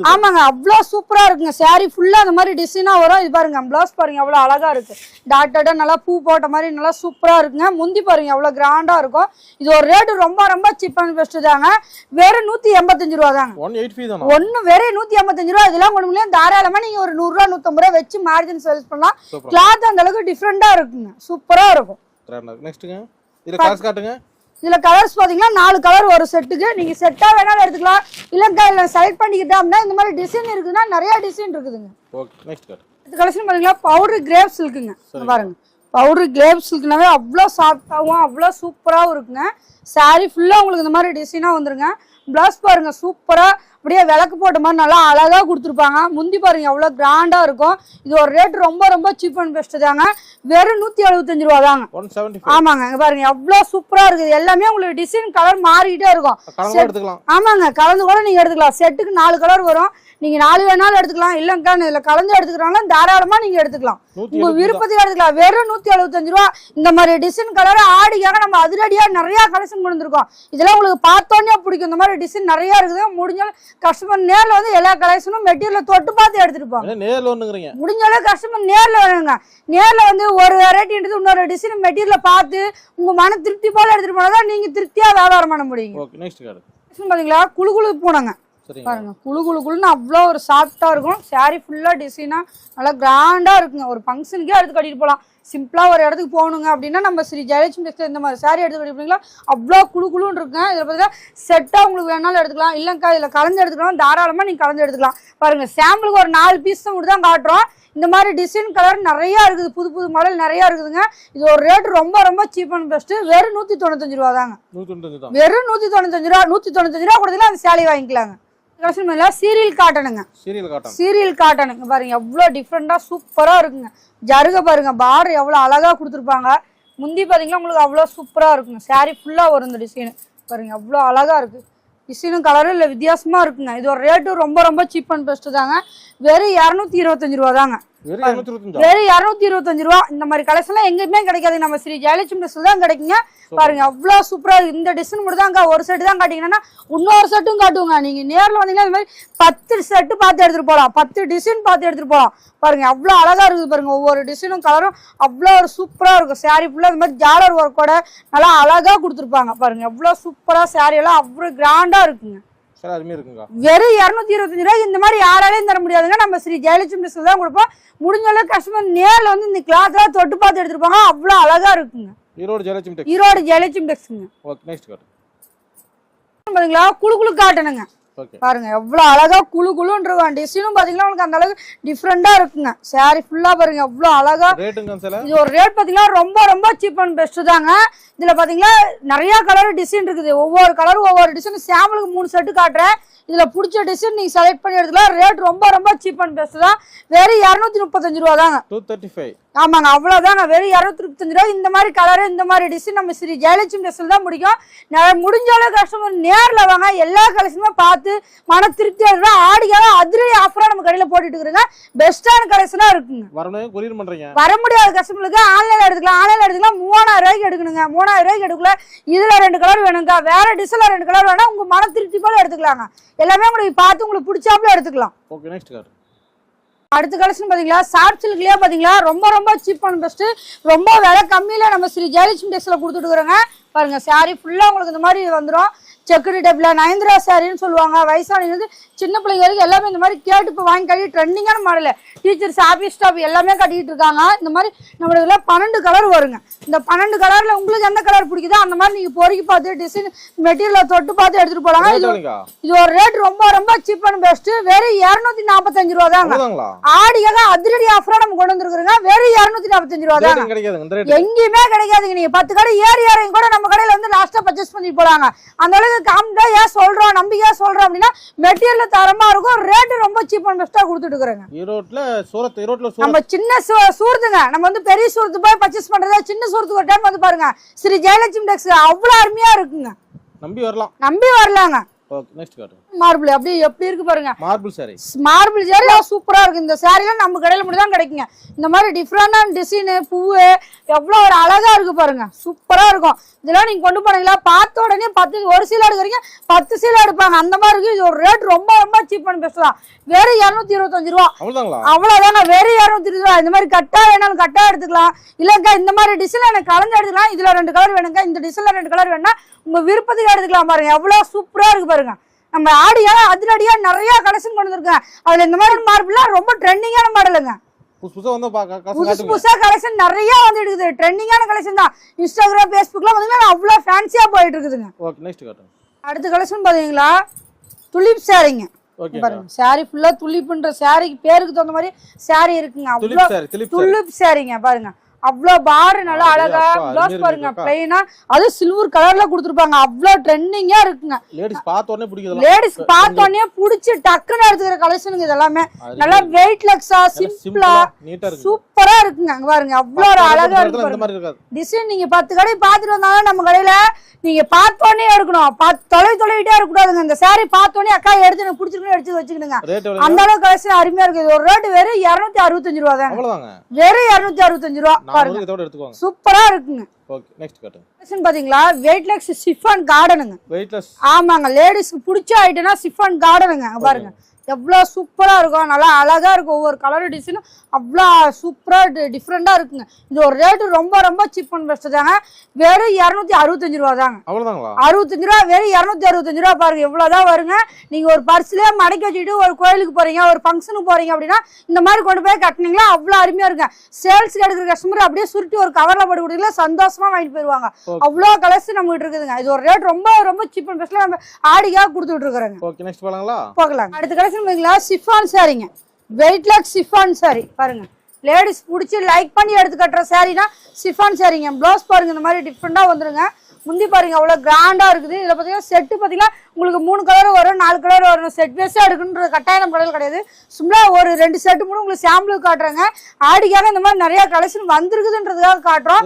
ஆமாங்க அவ்வளோ சூப்பரா இருக்குங்க. saree ஃபுல்லா அந்த மாதிரி டிசைனா வரும். இது பாருங்க ப்ளவுஸ் பாருங்க எவ்வளவு அழகா இருக்கு. டாட்டடா நல்லா பூ போட்ட மாதிரி நல்லா சூப்பரா இருக்குங்க. முந்தி பாருங்க எவ்வளவு கிராண்டா இருக்கும். இது ஒரு ரேட்டு ரொம்ப ரொம்ப சீப் அண்ட் பெஸ்ட் தாங்க. வெறும் நூத்தி எண்பத்தஞ்சு ரூபா தாங்க. ஒன் எயிட் ஃபீ தானா? ஒண்ணு வெறும் நூத்தி எண்பத்தஞ்சு ரூபா. இதெல்லாம் கொண்டு முடியும் தாராளமா நீங்க ஒரு நூறு ரூபா நூத்தம்பது ரூபா வச்சு மார்ஜின் சேல்ஸ் பண்ணலாம். சூப்பர் கிளாத் அந்த அளவுக்கு டிஃப்ரெண்டா இருக்குங்க. சூப்பரா இருக்கும். நெக்ஸ்ட்டுங்க இதில் காசு காட்டுங்க. இதுல கலர்ஸ் பாத்தீங்கன்னா நாலு கலர் ஒரு செட்டுக்கு நீங்க செட்டா வேணாலும் எடுத்துக்கலாம். இல்லைங்க இல்லை செலக்ட் பண்ணிக்கிட்டோம்னா இந்த மாதிரி டிசைன் இருக்குதுன்னா நிறைய டிசைன் இருக்குதுங்க. ஓகே நெக்ஸ்ட் காட்டு இது கலெக்ஷன் பாத்தீங்களா பவுடர் கிரேப் சில்க்குங்க பாருங்க. பவுடர் கிரேப் சில்க்னாவே அவ்வளோ சாஃப்டாகவும் அவ்வளோ சூப்பராகவும் இருக்குங்க. Saree ஃபுல்லாக உங்களுக்கு இந்த மாதிரி டிசைனாக வந்துருங்க. ப்ளவுஸ் பாருங்க சூப்பராக அப்படியே விளக்கு போட்ட மாதிரி நல்லா அழகாக கொடுத்துருப்பாங்க. முந்தி பாருங்க எவ்வளோ கிராண்டாக இருக்கும். இது ஒரு ரேட் ரொம்ப ரொம்ப சீப் அண்ட் பெஸ்ட் தாங்க. வெறும் நூற்றி எழுபத்தஞ்சு ரூபா தாங்க. ஆமாங்க இங்க பாருங்க எவ்வளோ சூப்பரா இருக்குது. எல்லாமே உங்களுக்கு டிசைன் கலர் மாறிக்கிட்டே இருக்கும். ஆமாங்க கலந்து கூட நீங்க எடுத்துக்கலாம். செட்டுக்கு நாலு கலர் வரும். நீங்க நாலு வேணாலும் எடுத்துக்கலாம். இல்லைங்கக்கா இதுல கலந்து எடுத்துக்கிறாங்களா? தாராளமா நீங்க எடுத்துக்கலாம். நூற்றி உங்க விருப்பத்துக்கு எடுத்துக்கலாம். வெறும் நூத்தி எழுபத்தஞ்சு ரூபா. இந்த மாதிரி டிசைன் கலர் ஆடிக்காக நம்ம அதிரடியா நிறைய கலெக்ஷன் கொண்டு வந்திருக்கோம். இதெல்லாம் உங்களுக்கு பார்த்தோன்னே பிடிக்கும். இந்த மாதிரி டிசைன் நிறைய இருக்குது. முடிஞ்சாலும் கஸ்டமர் நேர்ல வந்து எல்லா கலெக்ஷனும் மெட்டீரியல் தொட்டு பார்த்து எடுத்துட்டு போங்க. என்ன நேரில் ஒன்றுங்கிறீங்க முடிஞ்ச அளவு கஸ்டமர் நேர்ல வேணுங்க நேர்ல வந்து ஒரு வெரைட்டின்றது இன்னொரு டிசைன் மெட்டீரியல பார்த்து உங்க மன திருப்தி போல எடுத்துட்டு போனாதான் நீங்க திருப்தியா வியாபாரம் பண்ண முடியுங்க. ஓகே நெக்ஸ்ட் காட்டு பாத்தீங்களா? குழு குழு பூனைங்க. பாருங்க குழு குழு குழுன்னு அவ்வளோ ஒரு சாஃப்டா இருக்கும். saree ஃபுல்லா டிசைனா நல்லா கிராண்டா இருக்குங்க. ஒரு ஃபங்க்ஷனுக்கே எடுத்து கட்டிட்டு போகலாம் சிம்பிளா ஒரு இடத்துக்கு போகணுங்க அப்படின்னா நம்ம ஸ்ரீ ஜெயலட்சுமி டெக்ஸ்டைல் இந்த மாதிரி saree எடுத்து கட்டி போனீங்களா அவ்வளோ குழு குழுன்னு இருக்குங்க. இதில் பார்த்தீங்கன்னா செட்டாக உங்களுக்கு வேணாலும் எடுத்துக்கலாம். இல்லைங்கக்கா இதில் கலந்து எடுத்துக்கலாம். தாராளமாக நீங்கள் கலந்து எடுத்துக்கலாம். பாருங்க சாம்பிளுக்கு ஒரு நாலு பீஸ் தான் தான் காட்டுறோம். இந்த மாதிரி டிசைன் கலர் நிறைய இருக்குது. புது புது மாடல் நிறைய இருக்குதுங்க. இது ஒரு ரேட் ரொம்ப ரொம்ப சீப் அண்ட் பெஸ்ட் வெறும் நூற்றி தொண்ணூத்தஞ்சு ரூபா தாங்க வெறும் நூற்றி தொண்ணூத்தஞ்சு ரூபா நூற்றி தொண்ணூத்தஞ்சு ரூபா கொடுத்தீங்கன்னா அந்த சேலை வாங்கிக்கலாங்க. கலெக்ஷன் சீரியல் காட்டனுங்க சீரியல் காட்டன் சீரியல் காட்டனுங்க பாருங்க எவ்வளோ டிஃப்ரெண்ட்டாக சூப்பராக இருக்குங்க. ஜருக பாருங்க பார்டர் எவ்வளோ அழகாக கொடுத்துருப்பாங்க. முந்தி பார்த்தீங்கன்னா உங்களுக்கு அவ்வளோ சூப்பராக இருக்குங்க. saree ஃபுல்லாக வரும் இந்த டிசைனு பாருங்க எவ்வளோ அழகாக இருக்குது டிசைனும் கலரும் இல்லை வித்தியாசமாக இருக்குங்க. இது ஒரு ரேட்டு ரொம்ப ரொம்ப சீப் அண்ட் பெஸ்ட்டு தாங்க. வெறும் இரநூத்தி இருபத்தஞ்சு ரூபா தாங்க வெறும் இரநூத்தி இருபத்தஞ்சா? ரூபா. இந்த மாதிரி கலெக்ஷன்லாம் எங்கேயுமே கிடைக்காது. நம்ம ஸ்ரீ ஜெயலட்சுமி தான் கிடைக்குங்க. பாருங்க அவ்வளோ சூப்பரா இருக்கு. இந்த டிசைன் மட்டும் ஒரு செட்டு தான் காட்டிங்கன்னா இன்னொரு செட்டும் காட்டுவோங்க. நீங்க நேர்ல வந்தீங்கன்னா இந்த மாதிரி பத்து செட்டு பார்த்து எடுத்துட்டு போகலாம் பத்து டிசைன் பார்த்து எடுத்துட்டு போகலாம் பாருங்க அவ்வளோ அழகா இருக்குது பாருங்க. ஒவ்வொரு டிசைனும் கலரும் அவ்வளோ ஒரு சூப்பரா இருக்கும். Saree ஃபுல்லாக இந்த மாதிரி ஜாலர் ஒர்க்கோட நல்லா அழகா கொடுத்துருப்பாங்க. பாருங்க எவ்வளோ சூப்பரா saree எல்லாம் அவ்வளோ கிராண்டா இருக்குங்க. சரி அதுமாரி இருக்குங்க. வெறும் இரநூத்தி இருபத்தஞ்சு ரூபாய் இந்த மாதிரி யாராலையும் தர முடியாதுங்க. நம்ம ஸ்ரீ ஜெயலட்சுமி ட்ரெஸ்ல தான் கொடுப்போம். முடிஞ்ச அளவுக்கு கஸ்டமர் நேர்ல வந்து இந்த கிளாத்லாம் தொட்டு பார்த்து எடுத்துருப்பாங்க அவ்வளோ அழகா இருக்குங்க. ஈரோடு ஜெயலட்சுமி ஈரோடு ஜெயலட்சுமி டெக்ஸுங்க ஓகே நெக்ஸ்ட் காட்டு பாத்தீங்களா? குழு குழு காட்டணுங்க. பாருங்க எவ்வளவு அழகா குளு குளுன்னு இருக்கும் டிசைனும் பாத்தீங்கன்னா உங்களுக்கு அந்த அளவுக்கு டிஃப்ரெண்டா இருக்குங்க. saree ஃபுல்லா பாருங்க எவ்வளவு அழகா. இது ஒரு ரேட் பாத்தீங்கன்னா ரொம்ப ரொம்ப சீப் அண்ட் பெஸ்ட் தாங்க. இதுல பாத்தீங்கன்னா நிறைய கலர் டிசைன் இருக்குது. ஒவ்வொரு கலரும் ஒவ்வொரு டிசைன் சாம்பிளுக்கு மூணு செட்டு காட்டுறேன். இதுல பிடிச்ச டிசைன் நீங்க செலக்ட் பண்ணி எடுத்துக்கலாம். ரேட் ரொம்ப ரொம்ப சீப் அண்ட் பெஸ்ட் தான். வெறும் இரநூத்தி முப்பத்தஞ்சு ரூபா தாங்க. டூ தேர்ட்டி ஃபைவ் ஆமாங்க அவ்வளவுதாங்க வெறும் இரநூத்தி ரூபா இந்த மாதிரி கலரு இந்த மாதிரி டிசைன் நம்ம ஸ்ரீ ஜெயலட்சுமி ட்ரெஸ்ல தான் முடிக்கும். நான் முடிஞ்ச அளவு கஸ்டமர் நேர்ல வாங்க எல்லா கலெக்ஷனுமே பார்த்து மன திருப்தியா இருக்கிற ஆடிக்காக அதிரடி ஆஃபரா நம்ம கடையில போட்டுட்டு இருக்கிறோங்க. பெஸ்டான கலெக்ஷனா இருக்குங்க. வர முடியாத கஸ்டமருக்கு ஆன்லைன்ல எடுத்துக்கலாம். ஆன்லைன்ல எடுத்துக்கலாம். மூவாயிரம் ரூபாய்க்கு எடுக்கணுங்க. மூணாயிரம் ரூபாய்க்கு எடுக்கல. இதுல ரெண்டு கலர் வேணுங்க வேற டிசைன்ல ரெண்டு கலர் வேணா உங்க மன திருப்தி போல எடுத்துக்கலாங்க. எல்லாமே உங்களுக்கு பார்த்து உங்களுக்கு பிடிச்சாப்புல எடுத்துக்கலாம். ஓகே நெக்ஸ்ட் அடுத்த கலெக்ஷன் பாத்தீங்களா? சாஃப்ட் சில்க்லயே பாத்தீங்களா? ரொம்ப ரொம்ப சீப் அண்ட் பெஸ்ட் ரொம்ப விலை கம்மியில நம்ம ஸ்ரீ ஜெயலட்சுமி டேஸில் கொடுத்துட்டு இருக்கிறோங்க. பாருங்க saree ஃபுல்லா உங்களுக்கு இந்த மாதிரி வந்துடும் செக்குடு டைப்ல நயன்திரா சாரின்னு சொல்லுவாங்க வயசானது சின்ன பிள்ளைங்க வரைக்கும் எல்லாமே இந்த மாதிரி கேட்டு இப்போ வாங்கி கட்டி ட்ரெண்டிங்கான மாடல் டீச்சர்ஸ் ஆஃபீஸ் ஸ்டாஃப் எல்லாமே கட்டிட்டு இருக்காங்க. இந்த மாதிரி நம்மளுக்கு இதுல பன்னெண்டு கலர் வருங்க. இந்த பன்னெண்டு கலர்ல உங்களுக்கு எந்த கலர் பிடிக்குதோ அந்த மாதிரி நீங்க பொறுக்கி பார்த்து டிசைன் மெட்டீரியலை தொட்டு பார்த்து எடுத்துட்டு போலாங்க. ரேட் இது ஒரு ரேட் ரொம்ப ரொம்ப சீப் அண்ட் பெஸ்ட் வெறும் இரநூத்தி நாற்பத்தஞ்சு ரூபா தாங்க. ஆடியாக அதிரடி ஆஃபரா நம்ம கொண்டு வந்திருக்கிறோங்க. வெறும் இரநூத்தி நாற்பத்தஞ்சு ரூபா தாங்க. எங்கேயுமே கிடைக்காதுங்க. நீங்க பத்து கடை ஏறி ஏறையும் கூட நம்ம கடையில வந்து லாஸ்டா பர்ச்சேஸ் பண்ணி போறாங்க அந்த அளவுக்கு காமிட்டா ஏன் சொல்றோம் நம்பிக்கையா சொல்றோம் அப்படின்னா மெட்டீரியல் தரமா இருக்கும் ரேட் ரொம்ப சீப் அண்ட் பெஸ்டா கொடுத்துட்டு இருக்கிறாங்க. ஈரோட்ல சூரத் ஈரோட்ல நம்ம சின்ன சூரத்துங்க நம்ம வந்து பெரிய சூரத்து போய் பர்ச்சேஸ் பண்றதா சின்ன சூரத்துக்கு ஒரு டைம் வந்து பாருங்க. ஸ்ரீ ஜெயலட்சுமி டெக்ஸ் அவ்வளவு அருமையா இருக்குங்க. நம்பி வரலாம். நம்பி வரலாங்க. ஓகே நெக்ஸ்ட் மார்பிள் அப்படி எப்படி இருக்கு பாருங்க. மார்பிள் சாரி மார்பிள் சேரி சூப்பரா இருக்கு. இந்த சாரீலாம் நம்ம கடையில மட்டும் தான் கிடைக்குங்க. இந்த மாதிரி டிஃப்ரெண்டான டிசைனு பூவு எவ்வளோ ஒரு அழகா இருக்கு பாருங்க. சூப்பரா இருக்கும். இதெல்லாம் நீங்க கொண்டு போனீங்களா? பார்த்த உடனே பத்து ஒரு சீலை எடுக்கிறீங்க பத்து சீலை எடுப்பாங்க. அந்த மாதிரி இருக்கு. இது ஒரு ரேட் ரொம்ப ரொம்ப சீப் அண்ட் பெஸ்ட் தான். வெறும் இரநூத்தி இருபத்தஞ்சு ரூபா. அவ்வளவுதாங்க. வெறும் இரநூத்தி இருபது ரூபா. இந்த மாதிரி கட்டா வேணாலும் கட்டா எடுத்துக்கலாம். இல்லக்கா இந்த மாதிரி டிசைன்ல எனக்கு கலந்து எடுத்துக்கலாம். இதுல ரெண்டு கலர் வேணுங்க இந்த டிசைன்ல ரெண்டு கலர் வேணா உங்க விருப்பத்துக்கு எடுத்துக்கலாம் பாருங்க. எவ்வளவு சூப்பரா இருக்கு பாருங்க. நம்ம ஆடியா அதிரடியா நிறைய கலெக்ஷன் கொண்டு வந்திருக்கேன் அதுல இந்த மாதிரி மார்பிள்லாம் ரொம்ப ட்ரெண்டிங்கான மாடலுங்க புதுசு புதுசாக புதுசு கலெக்ஷன் நிறைய வந்து இருக்குது ட்ரெண்டிங்கான கலெக்ஷன் தான். இன்ஸ்டாகிராம் ஃபேஸ்புக்லாம் பாத்தீங்கன்னா அவ்வளோ ஃபேன்சியா போயிட்டு இருக்குதுங்க. அடுத்த கலெக்ஷன் பாத்தீங்களா? துலிப் சாரிங்க பாருங்க. சாரி ஃபுல்லா துலிப்புன்ற சாரிக்கு பேருக்கு தகுந்த மாதிரி சாரி இருக்குங்க. அவ்வளோ துள்ளுப் சாரிங்க பாருங்க. அவ்வளோ பாரு நல்லா அழகா ப்ளவுஸ் பாருங்க. பிளைனா அது சில்வர் கலர்ல கொடுத்துருப்பாங்க. அவ்வளோ ட்ரெண்டிங்கா இருக்குங்க. லேடிஸ் பார்த்த உடனே லேடிஸ் பார்த்தோன்னே புடிச்சு டக்குன்னு எடுத்துக்கிற கலெக்ஷனுங்க இது எல்லாமே நல்லா வெயிட் லெக்ஸா சிம்பிளா சூப்பரா இருக்குங்க. அங்க பாருங்க. அவ்வளோ ஒரு அழகா இருக்கு டிசைன் நீங்க பத்து கடை பார்த்துட்டு வந்தாலும் நம்ம கடையில நீங்க பார்த்தோன்னே எடுக்கணும். பார்த்து தொலை தொலைவிட்டே இருக்கக்கூடாதுங்க. இந்த saree பார்த்தோன்னே அக்கா எடுத்து எனக்கு பிடிச்சிருக்குன்னு எடுத்து வச்சுக்கணுங்க அந்த அளவுக்கு கலெக்ஷன் அருமையா இருக்குது ஒரு ரேட் வெறும் இரநூத்தி அறுபத்தஞ்சு ரூபா அவ்வளோதாங்க வெறும் இரநூத்தி அறுபத்தஞ்சு ரூபா. பாருங்க சூப்பரா இருக்குங்க. ஓகே நெக்ஸ்ட் கலெக்ஷன் பாத்தீங்களா? வெயிட்லெஸ் சிஃபான் கார்டனுங்க வெயிட்லெஸ் ஆமாங்க. லேடிஸ்க்கு பிடிச்ச ஐட்டம்னா சிஃபான் கார்டனுங்க பாருங்க. எவ்வளோ சூப்பரா இருக்கும் நல்லா அழகா இருக்கும் ஒவ்வொரு கலர் டிசைனும் அவ்வளோ சூப்பரா டிஃப்ரெண்டா இருக்குங்க. இது ஒரு ரேட்டு ரொம்ப ரொம்ப சீப் அண்ட் பெஸ்ட் தாங்க வெறும் இரநூத்தி அறுபத்தஞ்சு ரூபா தாங்க. அவ்வளோதாங்களா அறுபத்தஞ்சு ரூபா வெறும் இரநூத்தி அறுபத்தஞ்சு ரூபா பாருங்க. எவ்வளவுதான் வருங்க. நீங்க ஒரு பர்ஸ்லயே மடக்கி வச்சுக்கிட்டு ஒரு கோயிலுக்கு போறீங்க ஒரு ஃபங்க்ஷனுக்கு போறீங்க அப்படின்னா இந்த மாதிரி கொண்டு போய் கட்டினீங்களா அவ்வளவு அருமையா இருக்குங்க. சேல்ஸ்க்கு எடுக்கிற கஸ்டமர் அப்படியே சுருட்டி ஒரு கவர்ல போட்டு கொடுத்தீங்களா சந்தோஷமா வாங்கிட்டு போயிருவாங்க. Okay. அவ்வளோ கலர்ஸ் நம்ம கிட்ட இருக்குதுங்க. இது ஒரு ரேட் ரொம்ப ரொம்ப சீப் அண்ட் பெஸ்ட்ல நம்ம ஆடிக்காக கொடுத்துட்டு இருக்கிறோங்க. ஓகே நெக்ஸ்ட் போலாங்களா? போகலாம் அடுத்த கலெக்ஷன் பார்த்தீங்களா சிஃபான் சாரிங்க வெயிட்லெஸ் சிஃபான் சாரி பாருங்க. லேடிஸ் பிடிச்சி லைக் பண்ணி எடுத்து கட்டுற சாரினா சிஃபான் சாரிங்க ப்ளவுஸ் பாருங்க இந்த மாதிரி டிஃப்ரெண்டாக வந்துருங்க. முந்தி பாருங்க அவ்வளோ கிராண்டாக இருக்குது. இதில் பார்த்தீங்கன்னா செட்டு பார்த்தீங்கன்னா உங்களுக்கு மூணு கலர் வரும் நாலு கலர் வரும். செட் பேஸாக எடுக்கணுன்ற கட்டாயம் நம்ம கடையில் கிடையாது. சும்மா ஒரு ரெண்டு செட்டு மூணு உங்களுக்கு சாம்பிளுக்கு காட்டுறாங்க. ஆடிக்காக இந்த மாதிரி நிறைய கலெக்ஷன் வந்திருக்குதுன்றதுக்காக காட்டுறோம்.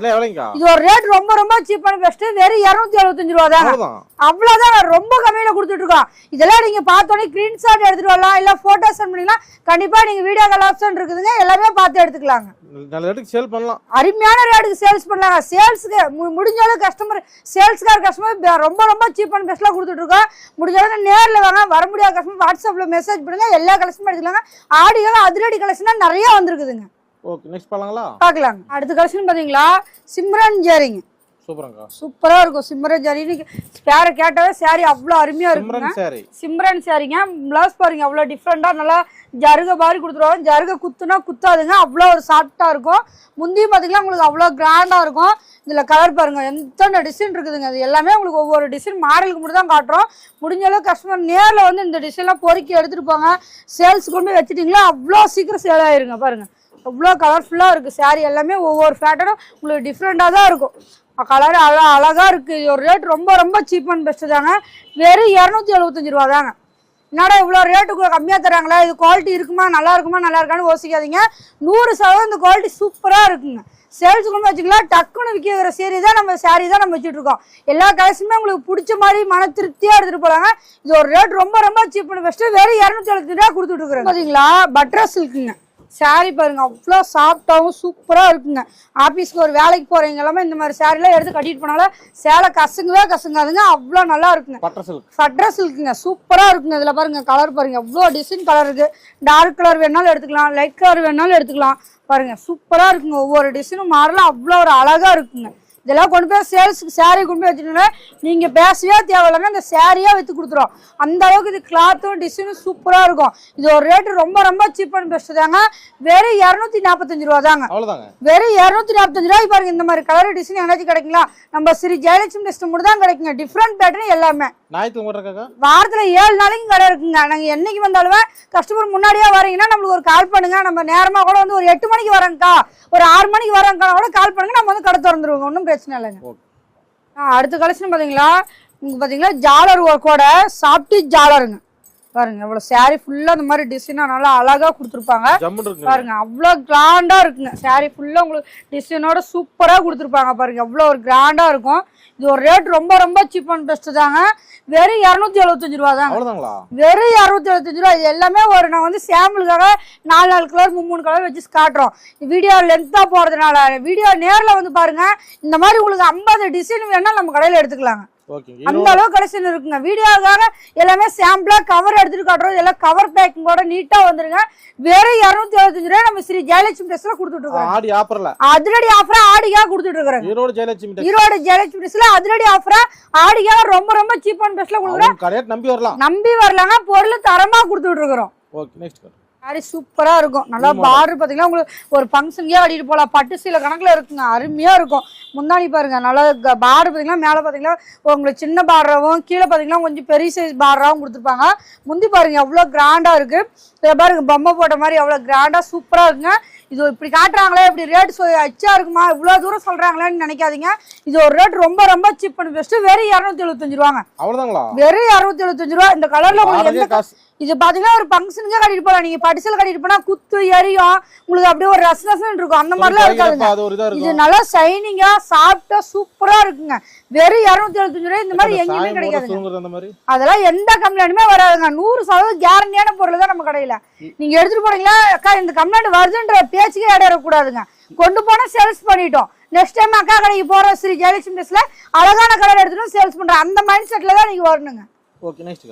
இது ஒரு ரேட் ரொம்ப ரொம்ப சீப்பான பெஸ்ட் வெறும் இரநூத்தி எழுபத்தஞ்சு ரூபா தாங்க. அவ்வளோதான் ரொம்ப கம்மியில கொடுத்துட்டு இருக்கோம். இதெல்லாம் நீங்க பார்த்தோன்னே ஸ்கிரீன்ஷாட் எடுத்துட்டு வரலாம். இல்ல போட்டோ சென்ட் பண்ணிக்கலாம் கண்டிப்பா நீங்க வீடியோ கால் ஆப்ஷன் இருக்குதுங்க. எல்லாமே பார்த்து எடுத்துக்கலாங்க. நல்ல ரேட்டுக்கு சேல் பண்ணலாம். அருமையான ரேட்டுக்கு சேல்ஸ் பண்ணலாங்க. சேல்ஸுக்கு முடிஞ்ச அளவுக்கு கஸ்டமர் சேல்ஸ்கார் கஸ்டமர் ரொம்ப ரொம்ப சீப் அண்ட் பெஸ்ட்லாம் கொடுத்துட்டு இருக்கோம். முடிஞ்ச அளவுக்கு நேர்ல வாங்க வர முடியாத கஸ்டமர் வாட்ஸ்அப்ல மெசேஜ் பண்ணுங்க. எல்லா கலெக்ஷனும் எடுத்துக்கலாங்க. ஆடிகள் அதிரடி கலெக்ஷனா நிறைய வந்திருக்குதுங்க. ஓகே நெக்ஸ்ட் போலாங்களா பார்க்கலாங்க. அடுத்த கலெக்ஷன் பாத்தீங்களா சிம்ரன் ஜேரிங்க சூப்பரங்கா. சூப்பரா இருக்கும். சிம்ரன் ஜரின்னு பேரை கேட்டாவே saree அவ்வளோ அருமையா இருக்குங்க. சிம்ரன் சாரி சாரிங்க பிளவுஸ் பாருங்க அவ்வளோ டிஃப்ரெண்டாக நல்லா ஜருக மாதிரி கொடுத்துருவாங்க. ஜருக குத்துனா குத்தாதுங்க. அவ்வளோ ஒரு சாஃப்டாக இருக்கும். முந்தியும் பார்த்தீங்கன்னா உங்களுக்கு அவ்வளோ கிராண்டாக இருக்கும். இதில் கலர் பாருங்க. எத்தனை டிசைன் இருக்குதுங்க. அது எல்லாமே உங்களுக்கு ஒவ்வொரு டிசைன் மாடலுக்கு மட்டும் தான் காட்டுறோம். முடிஞ்ச அளவு கஸ்டமர் நேரில் வந்து இந்த டிசைன்லாம் பொறுக்கி எடுத்துகிட்டு போங்க. சேல்ஸ் கொண்டு போய் வச்சுட்டிங்களா அவ்வளோ சீக்கிரம் சேல் ஆயிருங்க பாருங்க. அவ்வளோ கலர்ஃபுல்லாக இருக்குது saree எல்லாமே ஒவ்வொரு ஃபேட்டரும் உங்களுக்கு டிஃப்ரெண்ட்டாக தான் இருக்கும். கலர் அழ அழகாக இருக்குது ஒரு ரேட் ரொம்ப ரொம்ப சீப் அண்ட் பெஸ்ட்டு தாங்க. வெறும் இரநூத்தி எழுபத்தஞ்சு ரூபா தாங்க. என்னடா இவ்வளோ ரேட்டுக்கு கம்மியாக தராங்களா? இது குவாலிட்டி இருக்குமா? நல்லா இருக்குமா? நல்லா இருக்கான்னு யோசிக்காதீங்க. நூறு சதவீதம் இந்த குவாலிட்டி சூப்பராக இருக்குங்க. சேல்ஸ் கொண்டு வச்சுக்கலாம் டக்குன்னு விற்கிற சேரீ தான் நம்ம சேரீ தான் நம்ம வச்சுட்டு இருக்கோம். எல்லா கலர்ஸுமே உங்களுக்கு பிடிச்ச மாதிரி மன திருப்தியாக எடுத்துகிட்டு போகிறாங்க இது ஒரு ரேட் ரொம்ப ரொம்ப சீப் பண்ணி பெஸ்ட்டு வெறும் இரநூத்தி எழுபத்தி ரூபா கொடுத்துட்டு இருக்கிறோம் பார்த்தீங்களா பட்ரா சில்க்குங்க saree பாருங்க அவ்வளோ சாஃப்டாகவும் சூப்பராக இருக்குங்க. ஆஃபீஸ்க்கு ஒரு வேலைக்கு போகிறவங்க எல்லாமே இந்த மாதிரி சாரீலாம் எடுத்து கட்டிட்டு போனாலும் சேலை கசங்கவே கசங்காதுங்க அவ்வளோ நல்லா இருக்குங்க. பட்டர் சில்க் ஃபட்ரஸ் இருக்குங்க சூப்பராக இருக்குங்க இதில் பாருங்க கலர் பாருங்க எவ்வளோ டிசைன் கலர் இருக்கு. டார்க் கலர் வேணாலும் எடுத்துக்கலாம் லைட் கலர் வேணாலும் எடுத்துக்கலாம். பாருங்க சூப்பராக இருக்குங்க ஒவ்வொரு டிசைனும் மாறலாம் அவ்வளோ ஒரு அழகாக இருக்குங்க. இதெல்லாம் கொண்டு போய் சேல்ஸுக்கு saree கொண்டு போய் வச்சுட்டீங்கன்னா நீங்கள் பேசவே தேவையில்லைங்க இந்த சாரியாக விற்று கொடுத்துரும். அந்த அளவுக்கு இது கிளாத்தும் டிசைனும் சூப்பராக இருக்கும். இது ஒரு ரேட்டு ரொம்ப ரொம்ப சீப் அண்ட் பெஸ்ட் தாங்க. வெறும் இரநூத்தி நாற்பத்தஞ்சு ரூபா தாங்க. வெறும் இரநூத்தி நாற்பத்தஞ்சு ரூபாய் பாருங்க இந்த மாதிரி கலர் டிசைன் எங்கேயாச்சும் கிடைக்குங்களா? நம்ம ஸ்ரீ ஜெயலட்சுமி டெஸ்ட் மட்டும் தான் கிடைக்குங்க டிஃப்ரெண்ட் பேட்டர்ன் எல்லாமே. வாரத்துல ஏழு நாளைக்கும் கடை இருக்குங்க. நாங்க என்னைக்கு வந்தாலுமே கஸ்டமர் முன்னாடியே வரீங்கன்னா நம்மளுக்கு ஒரு கால் பண்ணுங்க. நம்ம நேரமா கூட வந்து ஒரு எட்டு மணிக்கு வரேங்க்கா ஒரு ஆறு மணிக்கு வரேங்க்கா கூட கால் பண்ணுங்க. நம்ம வந்து கடை திறந்துருவோங்க. ஒன்றும் பிரச்சனை இல்லைங்க. அடுத்த கலெக்ஷன் பாத்தீங்களா? இங்க பாத்தீங்களா? ஜாலர் ஒர்க்கோட சாப்டி ஜாலருங்க. பாருங்க இவ்வளவு saree ஃபுல்லா இந்த மாதிரி டிசைனா நல்லா அழகா கொடுத்துருப்பாங்க. பாருங்க அவ்வளோ கிராண்டா இருக்குங்க. saree ஃபுல்லா உங்களுக்கு டிசைனோட சூப்பரா கொடுத்துருப்பாங்க பாருங்க அவ்வளோ ஒரு கிராண்டா இருக்கும். இது ஒரு ரேட் ரொம்ப ரொம்ப சீப் அண்ட் பெஸ்ட் தாங்க. வெறும் இரநூத்தி எழுபத்தஞ்சு ரூபா தாங்க. அவ்வளவுதாங்களா? வெறும் இரநூத்தி எழுபத்தஞ்சு ரூபா. இது எல்லாமே ஒரு நான் வந்து சாம்பிளுக்காக நாலு நாலு கலர் மூணு கலர் வச்சு காட்டுறோம். வீடியோ லென்த்தாக போகிறதுனால வீடியோ நேரில் வந்து பாருங்க இந்த மாதிரி உங்களுக்கு ஐம்பது டிசைன் வேணால் நம்ம கடையில் எடுத்துக்கலாங்க. அந்த அளவு கலெக்ஷன் இருக்குங்க. வீடியோக்காக எல்லாமே சாம்பிளா கவர் எடுத்துட்டு காட்டுறோம். எல்லாம் கவர் பேக்கிங்கோட நீட்டா வந்துருங்க. வெறும் இரநூத்தி எழுபத்தஞ்சு ரூபாய் நம்ம ஸ்ரீ ஜெயலட்சுமி ட்ரெஸ்ல கொடுத்துட்டு இருக்கோம் ஆடி ஆப்பர்ல அதிரடி ஆஃபரா ஆடிக்காக கொடுத்துட்டு இருக்கிறோங்க. ஈரோடு ஜெயலட்சுமி ஈரோடு ஜெயலட்சுமி ட்ரெஸ்ல அதிரடி ஆஃபரா ஆடிக்காக ரொம்ப ரொம்ப சீப் அண்ட் பெஸ்ட்ல கொடுக்குறோம். நம்பி வரலாம். நம்பி வரலாங்க. பொருள் தரமா கொடுத்துட்டு இருக்கிறோம். ஓகே நெக்ஸ்ட் சாரி சூப்பரா இருக்கும். நல்லா பார்டர் பாத்தீங்கன்னா உங்களுக்கு ஒரு ஃபங்க்ஷனுக்கே ஆடிட்டு போகலாம். பட்டு சீலை கணக்குல இருக்குங்க. அருமையா இருக்கும். முந்தாணி பாருங்க. நல்லா பார்டர் பாத்தீங்கன்னா மேல பாத்தீங்கன்னா உங்களுக்கு சின்ன பார்டராகவும் கீழே பாத்தீங்கன்னா கொஞ்சம் பெரிய சைஸ் பார்டராகவும் கொடுத்துருப்பாங்க. முந்தி பாருங்க எவ்வளவு கிராண்டா இருக்கு. இதை பாருங்க பொம்மை போட்ட மாதிரி எவ்வளவு கிராண்டா சூப்பரா இருக்குங்க. இது இப்படி காட்டுறாங்களே இப்படி ரேட் அச்சா இருக்குமா? இவ்வளவு தூரம் சொல்றாங்களேன்னு நினைக்காதீங்க. இது ஒரு ரேட் ரொம்ப ரொம்ப சீப் பண்ணி. பெஸ்ட் வெறும் இரநூத்தி எழுபத்தஞ்சு ரூபாங்க. வெறும் இரநூத்தி எழுபத்தஞ்சு ரூபா இந்த கலர்ல உங்களுக்கு எந்த இது பாத்தீங்கன்னா ஒரு ஃபங்க்ஷனுக்கே கட்டிட்டு போலாம். நீங்க பட்டிசல் கட்டிட்டு போனா குத்து எரியும் உங்களுக்கு அப்படியே ஒரு ரச ரசம் இருக்கும். அந்த மாதிரிலாம் ஒரு இதா நல்லா ஷைனிங்கா சாஃப்டா சூப்பரா இருக்குங்க. வெறும் இரநூத்தி எழுபத்தஞ்சு ரூபாய் இந்த மாதிரி எங்கேயுமே மாதிரி? அதெல்லாம் எந்த கம்ப்ளைண்ட்டுமே வராதுங்க. நூறு சதவீதம் கேரண்டியான பொருள் தான் நம்ம கடையில. நீங்க எடுத்துட்டு போனீங்களா அக்கா இந்த கம்ப்ளைண்ட் வருதுன்ற பேச்சுக்கே இடையிடக்கூடாதுங்க கொண்டு போனா சேல்ஸ் பண்ணிட்டோம். நெக்ஸ்ட் டைம் அக்கா கடைக்கு போற ஸ்ரீ ஜெயலட்சுமி ட்ரெஸ்ல அழகான கலர் எடுத்துட்டு சேல்ஸ் பண்றோம். அந்த மைண்ட் செட்ல தான் நீங்க வரணுங்க. ஓகே நெக்ஸ்ட்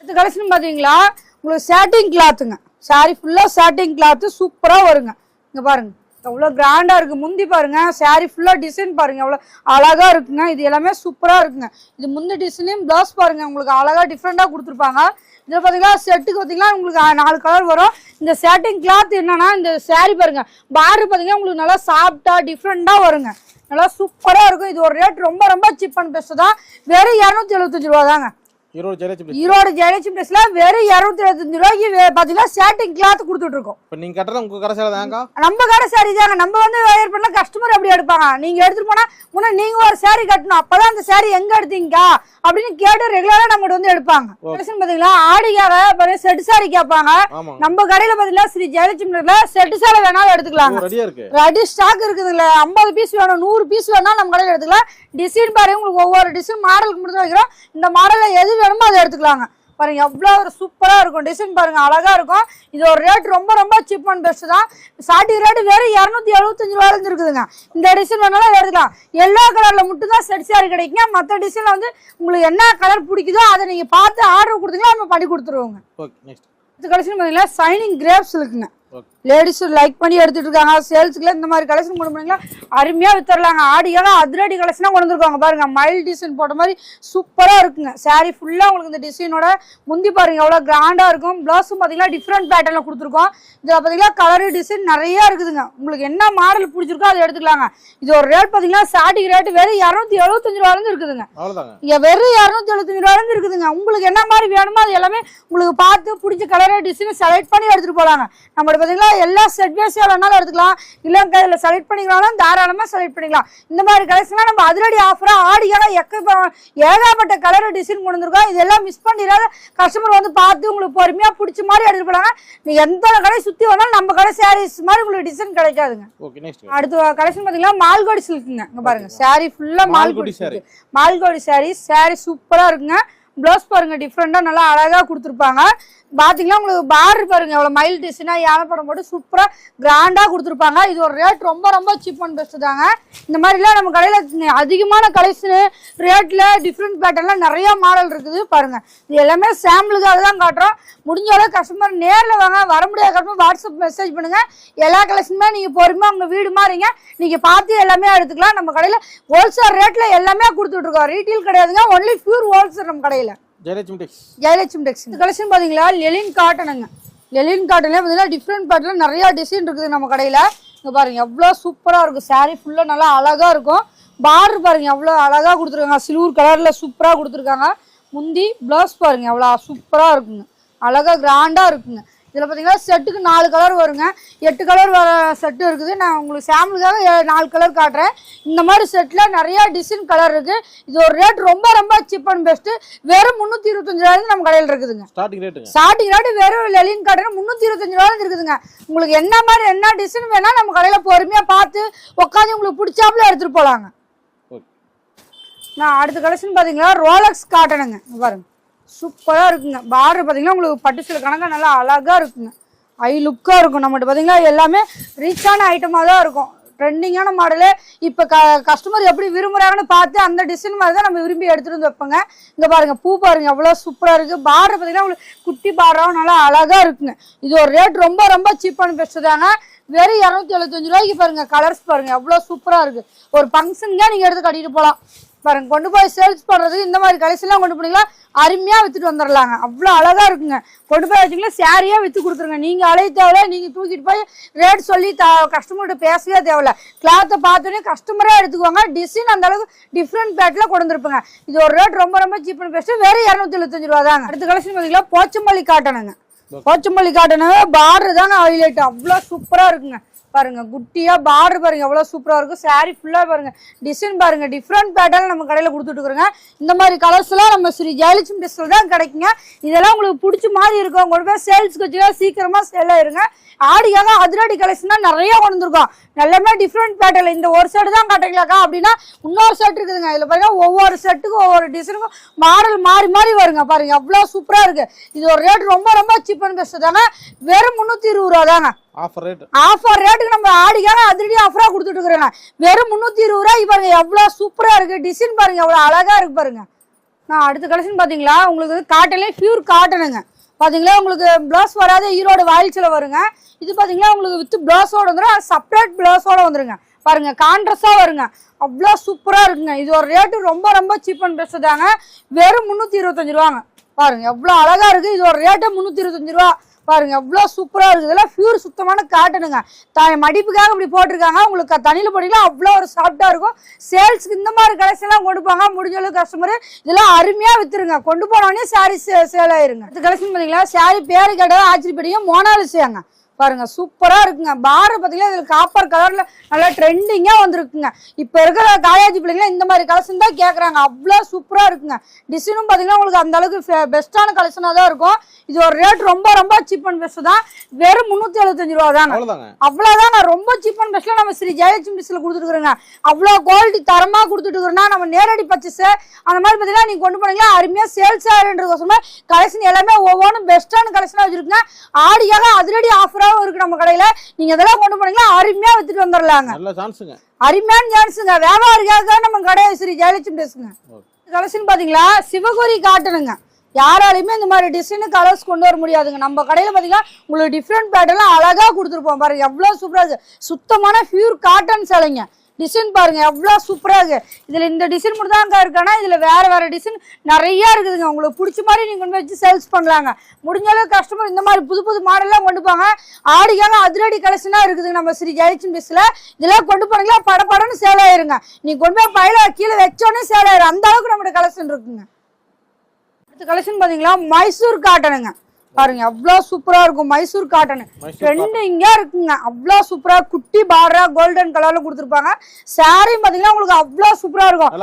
அடுத்து கலெக்ஷன் பார்த்தீங்களா உங்களுக்கு சேட்டிங் கிளாத்துங்க சாரி ஃபுல்லாக சேட்டிங் கிளாத்து சூப்பராக வருங்க. இங்கே பாருங்க. எவ்வளோ கிராண்டாக இருக்குது முந்தி பாருங்க. சாரி ஃபுல்லாக டிசைன் பாருங்கள் எவ்வளோ அழகாக இருக்குங்க. இது எல்லாமே சூப்பராக இருக்குங்க. இது முந்தி டிசைனையும் ப்ளவுஸ் பாருங்கள் உங்களுக்கு அழகாக டிஃப்ரெண்ட்டாக கொடுத்துருப்பாங்க. இதில் பார்த்தீங்கன்னா செட்டுக்கு பார்த்தீங்கன்னா உங்களுக்கு நாலு கலர் வரும். இந்த சேட்டிங் கிளாத் என்னென்னா இந்த சாரி பாருங்க. பார்டர் பார்த்தீங்கன்னா உங்களுக்கு நல்லா சாஃப்டாக டிஃப்ரெண்ட்டாக வருங்க. நல்லா சூப்பராக இருக்கும். இது ஒரு ரேட் ரொம்ப ரொம்ப சீப் அண்ட் பெஸ்ட்டு தான் வெறும் இரநூத்தி எழுபத்தஞ்சு ரூபா தாங்க ஈரோடு ஜெயலட்சுமி ஈரோடு ஜெயலட்சுமி ட்ரெஸ்ல வெறும் இரநூத்தி எழுபத்தஞ்சு ரூபாய்க்கு பாத்தீங்கன்னா சேட்டிங் கிளாத் கொடுத்துட்டு இருக்கோம். இப்போ நீங்க கட்டுறது உங்க கடை சேலை தாங்க நம்ம கடை சாரி தாங்க. நம்ம வந்து வயர் பண்ணா கஸ்டமர் அப்படி எடுப்பாங்க. நீங்க எடுத்துட்டு போனா முன்ன நீங்க ஒரு saree கட்டணும். அப்பதான் அந்த saree எங்க எடுத்தீங்க? அப்படின்னு கேட்டு ரெகுலரா நம்மகிட்ட வந்து எடுப்பாங்க. பாத்தீங்களா? ஆடிக்காக செட்டு சாரி கேட்பாங்க. நம்ம கடையில பாத்தீங்கன்னா ஸ்ரீ ஜெயலட்சுமி ட்ரெஸ்ல செட்டு சாலை வேணாலும் எடுத்துக்கலாங்க. ரெடி ஸ்டாக் இருக்குதுல்ல ஐம்பது பீஸ் வேணும் நூறு பீஸ் வேணா நம்ம கடையில் எடுத்துக்கலாம். டிசைன் பாருங்க உங்களுக்கு ஒவ்வொரு டிசைன் மாடலுக்கு தான் வைக்கிறோம். இந்த மாடலில் எது வேணுமோ அதை எடுத்துக்கலாங்க. பாருங்க எவ்வளோ ஒரு சூப்பராக இருக்கும். டிசைன் பாருங்க அழகா இருக்கும். இது ஒரு ரேட் ரொம்ப ரொம்ப சீப் அண்ட் பெஸ்ட் தான். ஸ்டார்டிங் ரேட் வெறும் இரநூத்தி எழுபத்தஞ்சு ரூபாயிலிருந்து இருக்குதுங்க. இந்த டிசைன் வேணாலும் எடுத்துக்கலாம். எல்லோ கலரில் மட்டும் தான் செட் சாரி கிடைக்குங்க. மற்ற டிசைனில் வந்து உங்களுக்கு என்ன கலர் பிடிக்குதோ அதை நீங்கள் பார்த்து ஆர்டர் கொடுத்தீங்கன்னா நம்ம பண்ணி கொடுத்துருவோங்க. ஓகே நெக்ஸ்ட் இது கடைசி பார்த்தீங்கன்னா சைனிங் கிரேப்ஸ் இருக்குங்க. லேடிஸ் லைக் பண்ணி எடுத்துட்டு இருக்காங்க. சேல்ஸுக்குலாம் இந்த மாதிரி கலெக்ஷன் கொண்டு போனீங்களா? அருமையாக வித்துடலாங்க. ஆடியாக அதிரடி கலெக்ஷனாக கொண்டு வந்திருக்காங்க. பாருங்க மைல் டிசைன் போட்ட மாதிரி சூப்பராக இருக்குங்க. Saree ஃபுல்லாக உங்களுக்கு இந்த டிசைனோட முந்தி பாருங்க எவ்வளோ கிராண்டாக இருக்கும். ப்ளவுஸும் பார்த்தீங்கன்னா டிஃப்ரெண்ட் பேட்டர்னில் கொடுத்துருக்கோம். இதில் பார்த்தீங்கன்னா கலரு டிசைன் நிறையா இருக்குதுங்க. உங்களுக்கு என்ன மாடல் பிடிச்சிருக்கோ அதை எடுத்துக்கலாங்க. இது ஒரு ரேட் பார்த்தீங்கன்னா ஸ்டார்டிங் ரேட் வெறும் இரநூத்தி எழுபத்தஞ்சு ரூபாலேருந்து இருக்குதுங்க. இங்க வெறும் இரநூத்தி எழுபத்தஞ்சு ரூபாயிலிருந்து இருக்குதுங்க. உங்களுக்கு என்ன மாதிரி வேணுமோ அது எல்லாமே உங்களுக்கு பார்த்து பிடிச்ச கலரை டிசைன் செலக்ட் பண்ணி எடுத்துட்டு போலாங்க. நம்மளோட பார்த்தீங்களா எல்லா செட் வேணாலும் எடுத்துக்கலாம். இல்லைங்க இதில் செலக்ட் பண்ணிக்கலாம் தாராளமாக செலக்ட் பண்ணிக்கலாம். இந்த மாதிரி கலெக்ஷன்லாம் நம்ம அதிரடி ஆஃபராக ஆடியான எக்க ஏகப்பட்ட கலர் டிசைன் கொண்டு வந்திருக்கோம். இதெல்லாம் மிஸ் பண்ணிடாத. கஸ்டமர் வந்து பார்த்து உங்களுக்கு பொறுமையாக பிடிச்ச மாதிரி எடுத்துட்டு போலாங்க நீ எந்த கடை சுற்றி வந்தாலும் நம்ம கடை சாரீஸ் மாதிரி உங்களுக்கு டிசைன் கிடைக்காதுங்க. அடுத்த கலெக்ஷன் பாத்தீங்கன்னா மால்கோடி சில்க்குங்க இங்க பாருங்க saree ஃபுல்லா மால்குடி மால்கோடி saree. மால்கோடி saree saree சூப்பரா இருக்குங்க. ப்ளவுஸ் பாருங்க டிஃப்ரெண்டா நல்லா அழகா கொடுத்துருப்பாங்க. பாத்தீங்கன்னா உங்களுக்கு பார்டர் பாருங்க எவ்வளவு மைல் டிசைனா யானை படம் போட்டு சூப்பரா கிராண்டா கொடுத்துருப்பாங்க. இது ஒரு ரேட் ரொம்ப ரொம்ப சீப் அண்ட் பெஸ்ட் தாங்க. இந்த மாதிரிலாம் நம்ம கடையில அதிகமான கலெக்ஷனு ரேட்ல டிஃப்ரெண்ட் பேட்டர்ன்ல நிறைய மாடல் இருக்குது. பாருங்க இது எல்லாமே சாம்பிளுக்காக தான் காட்டுறோம். முடிஞ்ச அளவு கஸ்டமர் நேர்ல வாங்க வர முடியாத கஸ்டமர் வாட்ஸ்அப் மெசேஜ் பண்ணுங்க. எல்லா கலெக்ஷனுமே நீங்க பொறுமையா உங்க வீடு மாறிங்க. நீங்க பார்த்து எல்லாமே எடுத்துக்கலாம். நம்ம கடையில ஹோல்சேல் ரேட்ல எல்லாமே கொடுத்துட்டு இருக்கோம். ரீட்டெயில் கிடையாதுங்க ஒன்லி பியூர் ஹோல்சேல் நம்ம கடையில. ஜெயலட்சுமி டெக்ஸ். ஜெயலட்சுமி டெக்ஸ். இந்த கலெக்ஷன் பார்த்தீங்களா லெலின் காட்டனுங்க லெலின் காட்டன்ல பார்த்தீங்கன்னா டிஃப்ரெண்ட் பேட்டர்ல நிறைய டிசைன் இருக்குது நம்ம கடையில. இங்க பாருங்க எவ்வளோ சூப்பரா இருக்கும். saree ஃபுல்லா நல்லா அழகா இருக்கும். பார்டர் பாருங்க எவ்வளோ அழகா கொடுத்துருக்காங்க. சில்வர் கலர்ல சூப்பரா கொடுத்துருக்காங்க. முந்தி ப்ளவுஸ் பாருங்க எவ்வளோ சூப்பரா இருக்குங்க. அழகா கிராண்டா இருக்குங்க. இதில் பார்த்தீங்கன்னா செட்டுக்கு நாலு கலர் வருங்க. எட்டு கலர் வர செட்டு இருக்குது. நான் உங்களுக்கு சாம்பிளுக்காக நாலு கலர் காட்டுறேன். இந்த மாதிரி செட்டில் நிறைய டிசைன் கலர் இருக்குது இது ஒரு ரேட் ரொம்ப ரொம்ப சீப் அண்ட் பெஸ்ட்டு வெறும் முந்நூற்றி இருபத்தஞ்சு ரூபாயிலிருந்து நம்ம கடையில் இருக்குதுங்க. ஸ்டார்டிங் ரேட்டுங்க ஸ்டார்டிங் ரேட்டு வெறும் லெலின் காட்டுனா முந்நூற்றி இருபத்தஞ்சு ரூபாயிலிருந்து இருக்குதுங்க. உங்களுக்கு என்ன மாதிரி என்ன டிசைன் வேணால் நம்ம கடையில் பொறுமையாக பார்த்து உட்காந்து உங்களுக்கு பிடிச்சாப்புல எடுத்துகிட்டு போகலாங்க நான் அடுத்த கலெக்ஷன் பார்த்தீங்கன்னா ரோலக்ஸ் காட்டனுங்க இங்க பாருங்க. சூப்பராக இருக்குங்க. பார்டர் பார்த்தீங்கன்னா உங்களுக்கு பட்டு சில கணக்காக நல்லா அழகாக இருக்குங்க. ஐ லுக்காக இருக்கும் நம்மகிட்ட. பார்த்தீங்கன்னா எல்லாமே ரிச்சான ஐட்டமாக தான் இருக்கும். ட்ரெண்டிங்கான மாடலு இப்போ க கஸ்டமர் எப்படி விரும்புகிறாங்கன்னு பார்த்து அந்த டிசைன் மாதிரி தான் நம்ம விரும்பி எடுத்துகிட்டு வந்து வைப்போங்க. இங்கே பாருங்க பூ பாருங்க எவ்வளோ சூப்பராக இருக்குது பார்டர் பார்த்தீங்கன்னா உங்களுக்கு குட்டி பார்டராகவும் நல்லா அழகாக இருக்குங்க. இது ஒரு ரேட் ரொம்ப ரொம்ப சீப்பான பெஸ்ட்டு தாங்க. வெறும் இரநூத்தி எழுபத்தஞ்சு ரூபாய்க்கு பாருங்கள் கலர்ஸ் பாருங்கள் எவ்வளோ சூப்பராக இருக்குது ஒரு ஃபங்க்ஷனுக்கே நீங்கள் எடுத்து கட்டிட்டு போகலாம் பாருங்க கொண்டு போய் சேல்ஸ் பண்ணுறதுக்கு இந்த மாதிரி கலெக்ஷன்லாம் கொண்டு போனீங்களா அருமையாக வித்துட்டு வந்துடலாங்க. அவ்வளோ அழகாக இருக்குங்க. கொண்டு போய் வச்சிங்களா சாரியாக விற்று கொடுத்துருங்க. நீங்கள் அலைய தேவையில்ல நீங்கள் தூக்கிட்டு போய் ரேட் சொல்லி த கஸ்டமர்கிட்ட பேசவே தேவையில்ல. கிளாத்தை பார்த்தோன்னே கஸ்டமரே எடுத்துக்குவாங்க டிசைன் அந்த அளவுக்கு டிஃப்ரெண்ட் பேட்டில் கொண்டு வந்திருப்பாங்க. இது ஒரு ரேட் ரொம்ப ரொம்ப சீப்னு பேசிட்டு வெறும் இரநூத்தி எழுபத்தஞ்சு ரூபா தாங்க. அடுத்த கலெக்ஷன் பார்த்தீங்களா போச்சம்பள்ளி காட்டணுங்க போச்சம்பள்ளி காட்டனவே பார்டர் தாங்க ஹைலைட் அவ்வளோ சூப்பராக இருக்குங்க. பாருங்க குட்டியா பார்டர் பாருங்க எவ்வளோ சூப்பராக இருக்கும் சாரி ஃபுல்லாக பாருங்க. டிசைன் பாருங்க டிஃப்ரெண்ட் பேட்டர்ன் நம்ம கடையில் கொடுத்துட்டு இருக்கிறோங்க இந்த மாதிரி கலர்ஸ்லாம் நம்ம ஸ்ரீ ஜெயலட்சுமி டெஸ்ட்டில் தான் கிடைக்குங்க. இதெல்லாம் உங்களுக்கு பிடிச்ச மாதிரி இருக்கும். கொண்டு சேல்ஸ்க்கு வச்சுக்கா சீக்கிரமாக சேல் ஆயிருங்க. ஆடிக்காக அதிரடி கலெக்ஷன் தான் நிறைய கொண்டு வந்திருக்கோம். எல்லாமே டிஃப்ரெண்ட் பேட்டர்ல இந்த ஒரு செட்டு தான் காட்டுறீங்களாக்கா? அப்படின்னா இன்னொரு செட் இருக்குதுங்க. இதில் பாருங்க ஒவ்வொரு செட்டுக்கும் ஒவ்வொரு டிசைனுக்கும் மாடல் மாறி மாறி வருங்க. பாருங்க எவ்வளோ சூப்பராக இருக்கு. இது ஒரு ரேட் ரொம்ப ரொம்ப சீப் அண்ட் பெஸ்ட் தாங்க. வெறும் முந்நூற்றி இருபது ரூபா தாங்க ஆஃபர் ரேட் ஆஃபர் ரேட்டுக்கு நம்ம ஆடிக்கான அதிரடி ஆஃபரா கொடுத்துட்டு இருக்கிறோங்க வெறும் முந்நூற்றி இருபது ரூபாய் பாருங்க எவ்வளோ சூப்பராக இருக்கு. டிசைன் பாருங்க எவ்வளோ அழகா இருக்கு பாருங்க. நான் அடுத்த கலெக்ஷன் பார்த்தீங்களா உங்களுக்கு காட்டன்லேயே பியூர் காட்டனுங்க பார்த்தீங்களா உங்களுக்கு ப்ளவுஸ் வராத ஈரோடு வாயில்ச்சில் வருங்க. இது பார்த்தீங்களா உங்களுக்கு வித் ப்ளவுஸோட வந்துடும் செப்பரேட் ப்ளவுஸோட வந்துருங்க. பாருங்க கான்ட்ரஸாக வருங்க. அவ்வளோ சூப்பராக இருக்குங்க. இது ஒரு ரேட்டு ரொம்ப ரொம்ப சீப் அண்ட் பெஸ்ட் தாங்க. வெறும் முந்நூற்றி இருபத்தஞ்சு ரூபாங்க. பாருங்க எவ்வளோ அழகா இருக்கு. இது ஒரு ரேட்டு முந்நூற்றி இருபத்தஞ்சு ரூபா. பாருங்க எவ்வளோ சூப்பராக இருக்குது. இதெல்லாம் பியூர் சுத்தமான காட்டனுங்க த மடிப்புக்காக இப்படி போட்டிருக்காங்க. உங்களுக்கு தண்ணியில் போட்டிங்கன்னா அவ்வளோ ஒரு சாஃப்டாக இருக்கும். சேல்ஸ்க்கு இந்த மாதிரி கலெக்ஷன்லாம் கொடுப்பாங்க. முடிஞ்ச அளவுக்கு கஸ்டமர் இதெல்லாம் அருமையாக விற்றுருங்க கொண்டு போனோடனே சாரி சேல் ஆயிருங்க. இந்த கலெக்ஷன் பார்த்தீங்களா சாரி பேரு கேட்டால் ஆச்சரியப்படியும் மோனாலிசியாங்க. பாருங்க சூப்பரா இருக்குங்க. பார் பாத்தீங்கன்னா இதுல காப்பர் கலர்ல நல்லா ட்ரெண்டிங்கா வந்திருக்குங்க. இப்ப இருக்கிற காலேஜ் பிள்ளைங்க இந்த மாதிரி கலெக்ஷன் தான் கேக்குறாங்க. அவ்வளவு சூப்பரா இருக்குங்க. டிசைனும் பாத்தீங்கன்னா உங்களுக்கு அந்த அளவுக்கு பெஸ்டான கலெக்ஷனா தான் இருக்கும். இது ஒரு ரேட் ரொம்ப ரொம்ப சீப் அண்ட் பெஸ்ட் தான். வெறும் முந்நூத்தி எழுபத்தஞ்சு ரூபா தாங்க அவ்வளோதாங்க அவ்வளவுதாங்க ரொம்ப சீப் அண்ட் பெஸ்ட்ல நம்ம ஸ்ரீ ஜெயலட்சுமி டிஸ்ல கொடுத்துருக்குறோங்க. அவ்வளோ குவாலிட்டி தரமா கொடுத்துட்டு இருக்கிறோம்னா நம்ம நேரடி பர்ச்சேஸ் அந்த மாதிரி பார்த்தீங்கன்னா நீங்க கொண்டு போனீங்களா அருமையா சேல்ஸ் ஆகிறதுக்கோசமே கலெக்ஷன் எல்லாமே ஒவ்வொன்றும் பெஸ்டான கலெக்ஷனா வச்சிருக்குங்க. ஆடியாக அதிரடி ஆஃபராகவும் இருக்கு நம்ம கடையில. நீங்க இதெல்லாம் கொண்டு போனீங்களா அருமையா வித்துட்டு வந்துடலாங்க நல்ல சான்ஸுங்க. அருமையான சான்ஸுங்க. வியாபாரிக்காக நம்ம கடையை ஸ்ரீ ஜெயலட்சுமி டெஸ்க்குங்க கலெக்ஷன் பாத்தீங்களா? சிவகுரி காட்டனுங்க யாராலையுமே இந்த மாதிரி டிசைனு கலர்ஸ் கொண்டு வர முடியாதுங்க. நம்ம கடையில் பார்த்தீங்கன்னா உங்களுக்கு டிஃப்ரெண்ட் பேட்டர்லாம் அழகாக கொடுத்துருப்போம். பாருங்க எவ்வளோ சூப்பராக இருக்கு. சுத்தமான பியூர் காட்டன் சேலைங்க. டிசைன் பாருங்க எவ்வளோ சூப்பராக இருக்கு. இதில் இந்த டிசைன் மட்டும் தான் இருக்கானா? இதில் வேறு வேறு டிசைன் நிறையா இருக்குதுங்க. உங்களுக்கு பிடிச்ச மாதிரி நீங்கள் கொண்டு வச்சு சேல்ஸ் பண்ணலாங்க. முடிஞ்ச கஸ்டமர் இந்த மாதிரி புது புது மாடல்லாம் கொண்டு போங்க. ஆடிக்காலம் அதிரடி கலெக்ஷனாக இருக்குதுங்க நம்ம ஸ்ரீ ஜெயலட்சுமி ட்ரெஸ்ஸில் இதெல்லாம் கொண்டு போனீங்களா? படபடன்னு சேல் ஆயிருங்க. நீங்கள் கொண்டு போய் பயில கீழே வச்சோடனே சேல் ஆயிரும். அந்த அளவுக்கு நம்மளோட கலெக்ஷன் இருக்குங்க. அடுத்த கலெக்ஷன் பார்த்தீங்களா மைசூர் காட்டனுங்க பாருங்க அவ்வளோ சூப்பராக இருக்கும். மைசூர் காட்டன் ரெண்டு இங்கே இருக்குங்க. அவ்வளோ சூப்பராக குட்டி பார்டரா கோல்டன் கலர்ல கொடுத்துருப்பாங்க. சாரி பார்த்தீங்கன்னா உங்களுக்கு அவ்வளோ சூப்பராக இருக்கும்.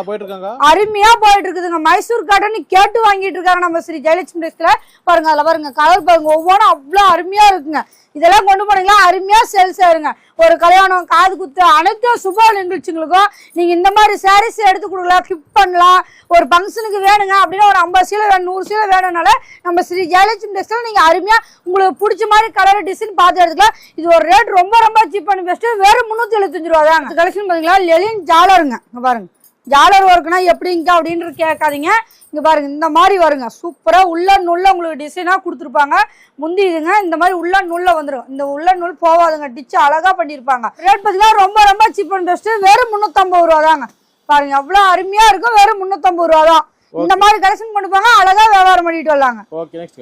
அருமையா போயிட்டு இருக்குதுங்க மைசூர் காட்டன் கேட்டு வாங்கிட்டு இருக்காங்க நம்ம ஸ்ரீ ஜெயலட்சுமி டெஸ்ட்ல பாருங்க அதுல பாருங்க கலர் பாருங்க. ஒவ்வொன்றும் அவ்வளோ அருமையா இருக்குங்க. இதெல்லாம் கொண்டு போனீங்களா? அருமையா சேல்ஸ் ஆயிருங்க ஒரு கல்யாணம் காது குத்து அனைத்து சுப நிகழ்ச்சிகளுக்கும் நீங்க இந்த மாதிரி சாரீஸ் எடுத்து கொடுக்கலாம் கிஃப்ட் பண்ணலாம். ஒரு ஃபங்க்ஷனுக்கு வேணுங்க அப்படின்னா ஒரு ஐம்பது சீலை நூறு சீலை வேணும்னால நம்ம ஸ்ரீ ஜெயலட்சுமி டெஸ்ட்ல நீங்க அருமையா உங்களுக்கு பிடிச்ச மாதிரி கலர் டிசைன் பார்த்து எடுத்துக்கலாம். இது ஒரு ரேட் ரொம்ப ரொம்ப சீப் பண்ணி. பெஸ்ட் வெறும் முந்நூற்றி எழுபத்தஞ்சு ரூபா தாங்க கலெக்ஷன் பார்த்தீங்களா லெலின் ஜாலருங்க இங்க பாருங்க. ஜாலர் ஒர்க்னா எப்படிங்க அப்படின்னு கேட்காதீங்க. இங்க பாருங்க இந்த மாதிரி வருங்க. சூப்பரா உள்ள நூல்ல உங்களுக்கு டிசைனா கொடுத்துருப்பாங்க. முந்தி இதுங்க இந்த மாதிரி உள்ள நூல்ல வந்துடும் இந்த உள்ள நூல் போவாதுங்க. டிச்சு அழகா பண்ணிருப்பாங்க. ரேட் பார்த்தீங்கன்னா ரொம்ப ரொம்ப சீப் அண்ட் பெஸ்ட் வெறும் முந்நூற்றம்பது ரூபா தாங்க. பாருங்க எவ்வளோ அருமையா இருக்கும். வெறும் முந்நூற்றம்பது ரூபா தான். இந்த மாதிரி கலெக்ஷன் பண்ணுவாங்க அழகா வியாபாரம் பண்ணிட்டு வரலாங்க. ஓகே நெக்ஸ்ட்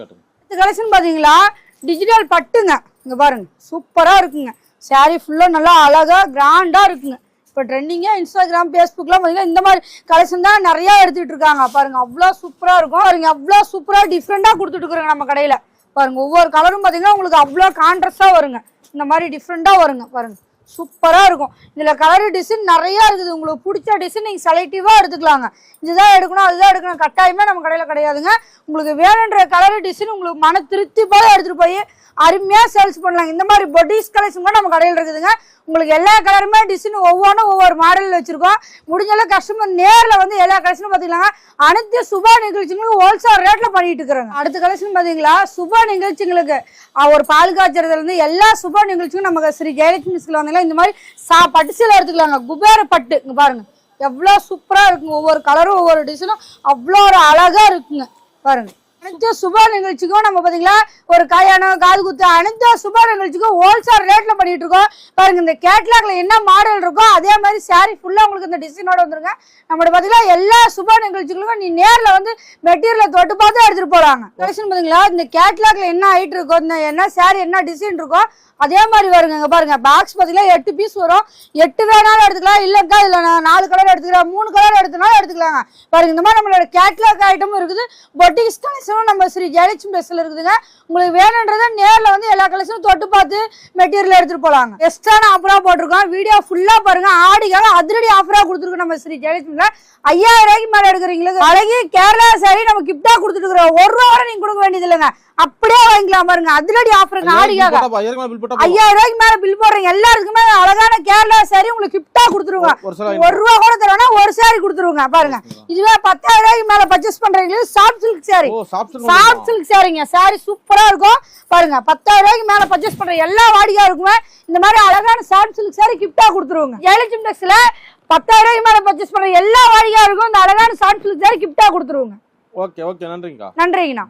இந்த கலெக்ஷன் பார்த்தீங்களா டிஜிட்டல் பட்டுங்க. இங்கே பாருங்க. சூப்பராக இருக்குங்க. சாரீ ஃபுல்லாக நல்லா அழகாக கிராண்டாக இருக்குங்க. இப்போ ட்ரெண்டிங்காக இன்ஸ்டாகிராம் ஃபேஸ்புக்லாம் பார்த்தீங்கன்னா இந்த மாதிரி கலெக்ஷன் தான் நிறையா எடுத்துகிட்டு இருக்காங்க. பாருங்க அவ்வளோ சூப்பராக இருக்கும். பாருங்க அவ்வளோ சூப்பராக டிஃப்ரெண்ட்டாக கொடுத்துட்டுருக்குறாங்க நம்ம கடையில். பாருங்க ஒவ்வொரு கலரும் பார்த்தீங்கன்னா உங்களுக்கு அவ்வளோ கான்ட்ராஸ்டாக வருங்க. இந்த மாதிரி டிஃப்ரெண்ட்டாக வருங்க. பாருங்கள் சூப்பராக இருக்கும். இதில் கலர் டிசைன் நிறையா இருக்குது. உங்களுக்கு பிடிச்ச டிசைன் நீங்கள் செலக்டிவாக எடுத்துக்கலாங்க. இதுதான் எடுக்கணும் அதுதான் எடுக்கணும். கட்டாயமே நம்ம கடையில் கிடையாதுங்க. உங்களுக்கு வேணுன்ற கலர் டிசைன் உங்களுக்கு மன திருப்தி போல எடுத்துகிட்டு போய் அருமையாக சேல்ஸ் பண்ணலாம். இந்த மாதிரி பொட்டிஸ் கலெக்ஷன் கூட நம்ம கடையில் இருக்குதுங்க. உங்களுக்கு எல்லா கலருமே டிசைன் ஒவ்வொன்றும் ஒவ்வொரு மாடலில் வச்சுருக்கோம். முடிஞ்சளவு கஸ்டமர் நேரில் வந்து எல்லா கலெக்ஷனும் பார்த்துக்கலாங்க அனைத்து சுப நிகழ்ச்சிகளும் ஹோல்சேல் ரேட்டில் பண்ணிட்டு இருக்கிறாங்க. அடுத்த கலெக்ஷன் பார்த்தீங்களா சுப நிகழ்ச்சிகளுக்கு. ஒரு பால் காய்ச்சறதுலேருந்து எல்லா சுப நிகழ்ச்சியும் நமக்கு ஸ்ரீ ஜெயலட்சுமி மிஸ்ஸில் வந்தீங்கன்னா இந்த மாதிரி சா பட்டு சீலை எடுத்துக்கலாங்க. குபேர பட்டு. இங்கே பாருங்க. எவ்வளோ சூப்பராக இருக்குங்க. ஒவ்வொரு கலரும் ஒவ்வொரு டிசைனும் அவ்வளோ ஒரு அழகாக இருக்குங்க. பாருங்கள் அனைத்து சுப நிகழ்ச்சிக்கும் நம்ம பாத்தீங்களா ஒரு கல்யாணம் காது குத்து அனைத்து சுப நிகழ்ச்சிக்கும் ஹோல்சேல் ரேட்ல பண்ணிட்டு இருக்கோம். பாருங்க இந்த கேட்லாக்ல என்ன மாடல் இருக்கோ அதே மாதிரி saree ஃபுல்லா உங்களுக்கு இந்த டிசைனோட வந்துருங்க. நம்மளோட பாத்தீங்களா எல்லா சுப நிகழ்ச்சிகளுக்கும் நீ நேர்ல வந்து மெட்டீரியலை தொட்டு பார்த்து எடுத்துட்டு போறாங்க. கலெக்ஷன் பாத்தீங்களா இந்த கேட்லாக்ல என்ன ஹைட் இருக்கோ இந்த என்ன saree என்ன டிசைன் இருக்கோ அதே மாதிரி வருங்க இங்க பாருங்க பாக்ஸ் பார்த்தீங்கன்னா எட்டு பீஸ் வரும். எட்டு வேணாலும் எடுத்துக்கலாம். இல்லைக்கா இதுல நான் நாலு கலர் எடுத்துக்கிறேன். மூணு கலர் எடுத்தனாலும் எடுத்துக்கலாங்க. பாருங்க இந்த மாதிரி நம்மளோட கேட்லாக் ஐட்டமும் இருக்குது. பொட்டிக்ஸ் கலெக்ஷனும் நம்ம ஸ்ரீ ஜெயலட்சுமி ட்ரெஸ்ல இருக்குதுங்க. உங்களுக்கு வேணுன்றதை நேரில் வந்து எல்லா கலெக்ஷனும் தொட்டு பார்த்து மெட்டீரியல் எடுத்துட்டு போலாங்க. எக்ஸ்ட்ரான ஆஃபரா போட்டிருக்கோம். வீடியோ ஃபுல்லா பாருங்க. ஆடிக்காக அதிரடி ஆஃபரா கொடுத்துருக்கோம் நம்ம ஸ்ரீ ஜெயலட்சுமில. ஐயாயிரம் ரூபாய்க்கு மேலே எடுக்கிறீங்களுக்கு அழகி கேரளா சாரி நம்ம கிஃப்டா கொடுத்துட்டு இருக்கிறோம். ஒரு ரூபா நீங்க கொடுக்க வேண்டியது இல்லைங்க அப்படியே வாங்கிக்கலாம் பாருங்க. அதிரடி ஆஃபருங்க ஆடிக்காக. ஐயாயிரம் ரூபாய்க்கு மேல பில் போடுறீங்க. எல்லாருக்குமே அழகான கேரளா சாரி உங்களுக்கு கிஃப்டா கொடுத்துருவோம். ஒரு ரூபா கூட தரவேனா ஒரு சாரி கொடுத்துருவோங்க. பாருங்க. இதுவே பத்தாயிரம் ரூபாய்க்கு மேல பர்ச்சேஸ் பண்றீங்க soft silk saree soft silk சாரிங்க சாரி சூப்பரா இருக்கும். பாருங்க பத்தாயிரம் ரூபாய்க்கு மேல பர்ச்சேஸ் பண்ற எல்லா வாடிக்கையாருக்குமே இந்த மாதிரி அழகான சாஃப்ட் சில்க் சாரி கிஃப்டா கொடுத்துருவாங்க. ஜெயலட்சுமி டெக்ஸ்ல பத்தாயிரம் ரூபாய்க்கு மேல பர்ச்சேஸ் பண்ற எல்லா வாடிக்கையாருக்கும் இந்த அழகான சாஃப்ட் சில்க் சாரி கிஃப்டா கொடுத்துருவாங்க. ஓகே ஓகே நன்றிங்கக்கா. நன்றிங்கண்ணா.